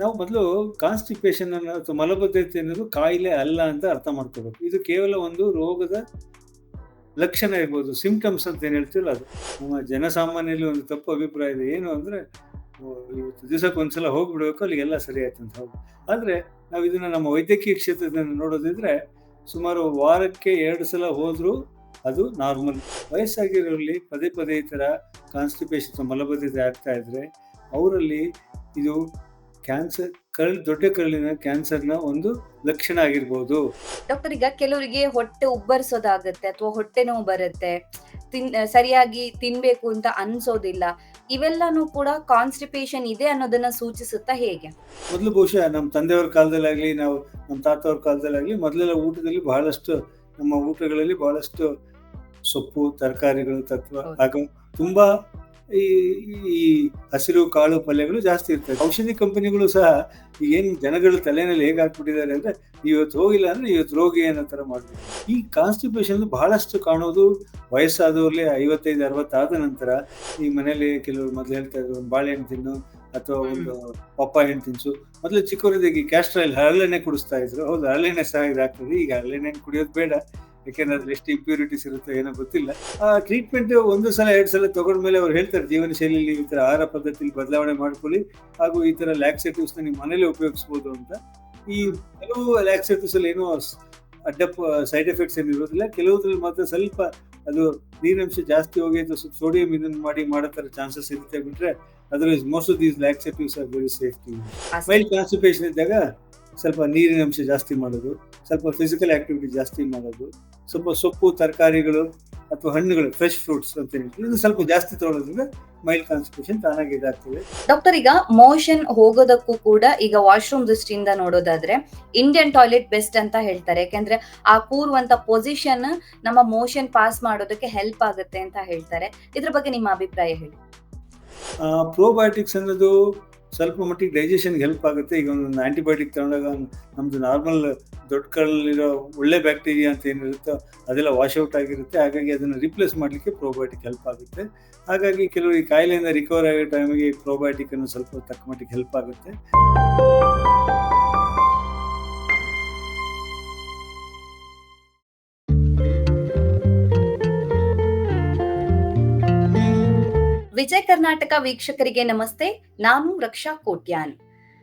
ನಾವು ಮೊದಲು ಕಾನ್ಸ್ಟಿಪೇಷನ್ ಅನ್ನೋ ಅಥವಾ ಮಲಬದ್ಧತೆ ಅನ್ನೋದು ಕಾಯಿಲೆ ಅಲ್ಲ ಅಂತ ಅರ್ಥ ಮಾಡ್ಕೋಬೇಕು. ಇದು ಕೇವಲ ಒಂದು ರೋಗದ ಲಕ್ಷಣ ಇರ್ಬೋದು ಸಿಂಪ್ಟಮ್ಸ್ ಅಂತ ಏನು ಹೇಳ್ತೀವಲ್ಲ ಅದು. ನಮ್ಮ ಜನಸಾಮಾನ್ಯರಲ್ಲಿ ಒಂದು ತಪ್ಪು ಅಭಿಪ್ರಾಯ ಇದೆ. ಏನು ಅಂದರೆ ಇವತ್ತು ದಿವಸಕ್ಕೆ ಒಂದ್ಸಲ ಹೋಗ್ಬಿಡಬೇಕು, ಅಲ್ಲಿಗೆಲ್ಲ ಸರಿ ಆಯ್ತು ಅಂತ ಹೌದು. ಆದರೆ ನಾವು ಇದನ್ನು ನಮ್ಮ ವೈದ್ಯಕೀಯ ಕ್ಷೇತ್ರದಿಂದ ನೋಡೋದಿದ್ರೆ, ಸುಮಾರು ವಾರಕ್ಕೆ ಎರಡು ಸಲ ಹೋದರೂ ಅದು ನಾರ್ಮಲ್ ವಯಸ್ಸಾಗಿರೋರಲ್ಲಿ ಪದೇ ಪದೇ ಈ ಥರ ಕಾನ್ಸ್ಟಿಪೇಷನ್ ಮಲಬದ್ಧತೆ ಆಗ್ತಾ ಇದ್ರೆ, ಅವರಲ್ಲಿ ಇದು ಕ್ಯಾನ್ಸರ್ ಕರಳು ದೊಡ್ಡ ಕರಳಿನ ಕ್ಯಾನ್ಸರ್ನ ಒಂದು ಲಕ್ಷಣ ಆಗಿರ್ಬೋದು. ಡಾಕ್ಟರ್ ಈಗ ಕೆಲವರಿಗೆ ಹೊಟ್ಟೆ ಉಬ್ಬರಿಸೋದಾಗತ್ತೆ ಅಥವಾ ಹೊಟ್ಟೆ ನೋವು ಬರುತ್ತೆ. ತಿನ್ ಸರಿಯಾಗಿ ತಿನ್ಬೇಕು ಅಂತ ಅನ್ಸೋದಿಲ್ಲ. ಇವೆಲ್ಲನೂ ಕೂಡ ಕಾನ್ಸ್ಟಿಪೇಷನ್ ಇದೆ ಅನ್ನೋದನ್ನ ಸೂಚಿಸುತ್ತಾ ಹೇಗೆ? ಮೊದಲು ಬಹುಶಃ ನಮ್ಮ ತಂದೆಯವ್ರ ಕಾಲದಲ್ಲಾಗ್ಲಿ ನಾವು ನಮ್ಮ ತಾತವ್ರ ಕಾಲದಲ್ಲಾಗ್ಲಿ ಮೊದಲೆಲ್ಲ ಊಟದಲ್ಲಿ ಬಹಳಷ್ಟು ನಮ್ಮ ಊಟಗಳಲ್ಲಿ ಬಹಳಷ್ಟು ಸೊಪ್ಪು ತರಕಾರಿಗಳು ತತ್ವ. ಹಾಗೂ ತುಂಬಾ ಈ ಈ ಹಸಿರು ಕಾಳು ಪಲ್ಯಗಳು ಜಾಸ್ತಿ ಇರ್ತವೆ ಔಷಧಿ ಕಂಪನಿಗಳು ಸಹ ಏನು ಜನಗಳ ತಲೆನಲ್ಲಿ ಹೇಗೆ ಹಾಕ್ಬಿಟ್ಟಿದ್ದಾರೆ ಅಂದ್ರೆ ಇವತ್ತು ಹೋಗಿಲ್ಲ ಅಂದ್ರೆ ಇವತ್ತು ರೋಗಿ ಅನ್ನೋ ತರ ಮಾಡ್ಬೇಕು. ಈ ಕಾನ್ಸ್ಟಿಪೇಷನ್ ಬಹಳಷ್ಟು ಕಾಣೋದು ವಯಸ್ಸಾದವ್ರಲ್ಲಿ ಐವತ್ತೈದು ಅರವತ್ತಾದ ನಂತರ ಈ ಮನೇಲಿ ಕೆಲವರು ಮೊದಲು ಹೇಳ್ತಾ ಇದ್ರು ಒಂದು ಬಾಳೆಹಣ್ಣು ತಿನ್ನು ಅಥವಾ ಒಂದು ಪಪ್ಪಾಯಣ್ಣು ತಿನ್ಸು. ಮೊದಲು ಚಿಕ್ಕವರಿದ್ದಾಗಿ ಕ್ಯಾಸ್ಟ್ರೈಲ್ ಹರಳೆಣ್ಣೆ ಕುಡಿಸ್ತಾ ಇದ್ರು. ಹೌದು ಹರಳೆಣ್ಣೆ ಸಹ ಇದಾಗ್ತದೆ. ಈಗ ಹರಳೆಣ್ಣೆ ಕುಡಿಯೋದು ಬೇಡ. ಯಾಕೆಂದ್ರೆ ಅದ್ರಲ್ಲಿ ಎಷ್ಟು ಇಂಪ್ಯೂರಿಟೀಸ್ ಇರುತ್ತೆ ಏನೋ ಗೊತ್ತಿಲ್ಲ. ಆ ಟ್ರೀಟ್ಮೆಂಟ್ ಒಂದು ಸಲ ಎರಡು ಸಲ ತಗೊಂಡ್ಮೇಲೆ ಅವ್ರು ಹೇಳ್ತಾರೆ ಜೀವನ ಶೈಲಿಯಲ್ಲಿ ಈ ತರ ಆಹಾರ ಪದ್ಧತಿಲಿ ಬದಲಾವಣೆ ಮಾಡ್ಕೊಳ್ಳಿ ಹಾಗೂ ಈ ತರ ಲ್ಯಾಕ್ಸೆಟಿವ್ಸ್ ನಿಮ್ಮ ಮನೇಲಿ ಉಪಯೋಗಿಸ್ಬೋದು ಅಂತ. ಈ ಕೆಲವು ಲ್ಯಾಕ್ಸೆಟಿವ್ಸ್ ಅಲ್ಲಿ ಏನೋ ಅಡ್ಡ ಸೈಡ್ ಎಫೆಕ್ಟ್ಸ್ ಏನು ಇರೋದಿಲ್ಲ. ಕೆಲವುದ್ರಲ್ಲಿ ಮಾತ್ರ ಸ್ವಲ್ಪ ಅದು ನೀರಿನಂಶ ಜಾಸ್ತಿ ಹೋಗಿ ಅದು ಸೋಡಿಯಂ ಇದನ್ನ ಮಾಡಿ ಮಾಡೋ ತರ ಚಾನ್ಸಸ್ ಇರುತ್ತೆ ಬಿಟ್ರೆ ಅದರಲ್ಲಿ most of these laxatives are very safety mild constipation ಇದ್ದಾಗ ಸ್ವಲ್ಪ ನೀರಿನ ಅಂಶ ಜಾಸ್ತಿ ಮಾಡೋದು ಸ್ವಲ್ಪ ಫಿಸಿಕಲ್ ಆಕ್ಟಿವಿಟಿ ಜಾಸ್ತಿ ಮಾಡೋದು. ಸ್ವಲ್ಪ ಸೊಪ್ಪು ತರಕಾರಿಗಳು ಅಥವಾ ಹಣ್ಣುಗಳು ಫ್ರೆಶ್ ಫ್ರೂಟ್ಸ್ ಅಂತ ಹೇಳಿ. ಇದು ಸ್ವಲ್ಪ ಜಾಸ್ತಿ ತಗೊಳ್ಳೋದ್ರಿಂದ ಮೈಲ್ಡ್ ಕಾನ್ಸ್ಟಿಪೇಷನ್ ತಾನಾಗಿ ಇದಾಗ್ತದೆ. ಡಾಕ್ಟರ್ ಈಗ ಮೋಷನ್ ಹೋಗೋದಕ್ಕೂ ಕೂಡ ಈಗ ವಾಶ್ರೂಮ್ ದೃಷ್ಟಿಯಿಂದ ನೋಡೋದಾದ್ರೆ ಇಂಡಿಯನ್ ಟಾಯ್ಲೆಟ್ ಬೆಸ್ಟ್ ಅಂತ ಹೇಳ್ತಾರೆ. ಯಾಕೆಂದ್ರೆ ಆ ಕೂರುವಂತ ಪೊಸಿಷನ್ ನಮ್ಮ ಮೋಷನ್ ಪಾಸ್ ಮಾಡೋದಕ್ಕೆ ಹೆಲ್ಪ್ ಆಗುತ್ತೆ ಅಂತ ಹೇಳ್ತಾರೆ. ಇದ್ರ ಬಗ್ಗೆ ನಿಮ್ಮ ಅಭಿಪ್ರಾಯ ಹೇಳಿ. ಪ್ರೋಬಯೋಟಿಕ್ಸ್ ಅನ್ನೋದು ಸ್ವಲ್ಪ ಮಟ್ಟಿಗೆ ಡೈಜೆಷನ್ಗೆ ಹೆಲ್ಪ್ ಆಗುತ್ತೆ. ಈಗ ಒಂದು ಆಂಟಿಬಯೋಟಿಕ್ ತಗೊಂಡಾಗ ನಮ್ಮದು ನಾರ್ಮಲ್ ದೊಡ್ಡ ಕಲ್ಲಿರೋ ಒಳ್ಳೆ ಬ್ಯಾಕ್ಟೀರಿಯಾ ಅಂತ ಏನಿರುತ್ತೋ ಅದೆಲ್ಲ ವಾಶ್ಔಟ್ ಆಗಿರುತ್ತೆ. ಹಾಗಾಗಿ ಅದನ್ನು ರಿಪ್ಲೇಸ್ ಮಾಡಲಿಕ್ಕೆ ಪ್ರೋಬಯೋಟಿಕ್ ಹೆಲ್ಪ್ ಆಗುತ್ತೆ. ಹಾಗಾಗಿ ಕೆಲವು ಈ ಕಾಯಿಲೆಯಿಂದ ರಿಕವರ್ ಆಗೋ ಟೈಮಿಗೆ ಪ್ರೋಬಯೋಟಿಕ್ ಅನ್ನು ಸ್ವಲ್ಪ ತಕ್ಕ ಮಟ್ಟಿಗೆ ಹೆಲ್ಪ್ ಆಗುತ್ತೆ. ವಿಜಯ ಕರ್ನಾಟಕ ವೀಕ್ಷಕರಿಗೆ ನಮಸ್ತೆ. ನಾನು ರಕ್ಷಾ ಕೋಟ್ಯಾನ್.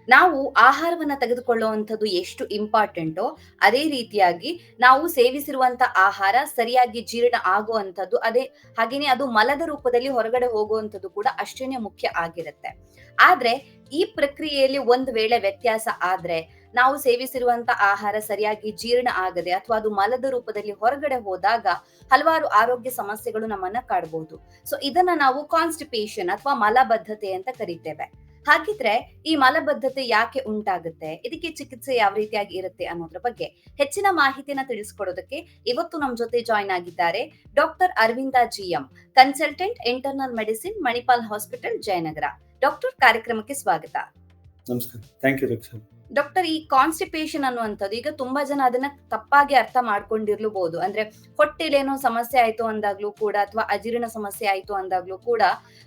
ನಾವು ಆಹಾರವನ್ನ ತೆಗೆದುಕೊಳ್ಳುವಂಥದ್ದು ಎಷ್ಟು ಇಂಪಾರ್ಟೆಂಟೋ ಅದೇ ರೀತಿಯಾಗಿ ನಾವು ಸೇವಿಸಿರುವಂತ ಆಹಾರ ಸರಿಯಾಗಿ ಜೀರ್ಣ ಆಗುವಂಥದ್ದು, ಅದೇ ಹಾಗೇನೆ ಅದು ಮಲದ ರೂಪದಲ್ಲಿ ಹೊರಗಡೆ ಹೋಗುವಂಥದ್ದು ಕೂಡ ಅಷ್ಟೇನೆ ಮುಖ್ಯ ಆಗಿರುತ್ತೆ. ಆದ್ರೆ ಈ ಪ್ರಕ್ರಿಯೆಯಲ್ಲಿ ಒಂದು ವೇಳೆ ವ್ಯತ್ಯಾಸ ಆದ್ರೆ, ನಾವು ಸೇವಿಸಿರುವಂತ ಆಹಾರ ಸರಿಯಾಗಿ ಜೀರ್ಣ ಆಗದೆ ಅಥವಾ ಅದು ಮಲದ ರೂಪದಲ್ಲಿ ಹೊರಗಡೆ ಹೋದಾಗ ಹಲವಾರು ಆರೋಗ್ಯ ಸಮಸ್ಯೆಗಳು ನಮ್ಮನ್ನ ಕಾಡಬಹುದು ಸೊ ಇದನ್ನ ನಾವು ಕಾನ್ಸ್ಟಿಪೇಷನ್ ಅಥವಾ ಮಲಬದ್ಧತೆ ಅಂತ ಕರಿತೇವೆ. ಹಾಗಿದ್ರೆ ಈ ಮಲಬದ್ಧತೆ ಯಾಕೆ ಉಂಟಾಗುತ್ತೆ? ಇದಕ್ಕೆ ಚಿಕಿತ್ಸೆ ಯಾವ ರೀತಿಯಾಗಿ ಇರುತ್ತೆ ಅನ್ನೋದ್ರ ಬಗ್ಗೆ ಹೆಚ್ಚಿನ ಮಾಹಿತಿನ ತಿಳಿಸ್ಕೊಡೋದಕ್ಕೆ ಇವತ್ತು ನಮ್ಮ ಜೊತೆ ಜಾಯ್ನ್ ಆಗಿದ್ದಾರೆ doctor Aravinda GM consultant internal medicine Manipal hospital Jayanagar. Doctor ಕಾರ್ಯಕ್ರಮಕ್ಕೆ ಸ್ವಾಗತ. ನಮಸ್ಕಾರ. ಥ್ಯಾಂಕ್ ಯು ಡಾಕ್ಟರ್ ಈ ಕಾನ್ಸ್ಟಿಪೇಷನ್ ಅನ್ನುವಂಥದ್ದು ಈಗ ತುಂಬಾ ಜನ ಅದನ್ನ ತಪ್ಪಾಗಿ ಅರ್ಥ ಮಾಡ್ಕೊಂಡಿರ್ಲೂಬಹುದು ಅಂದ್ರೆ ಹೊಟ್ಟೆಲೇನೋ ಸಮಸ್ಯೆ ಆಯ್ತು ಅಂದಾಗ್ಲೂ ಕೂಡ ಅಥವಾ ಅಜೀರ್ಣ ಸಮಸ್ಯೆ ಆಯ್ತು ಅಂದಾಗ್ಲೂ ಕೂಡ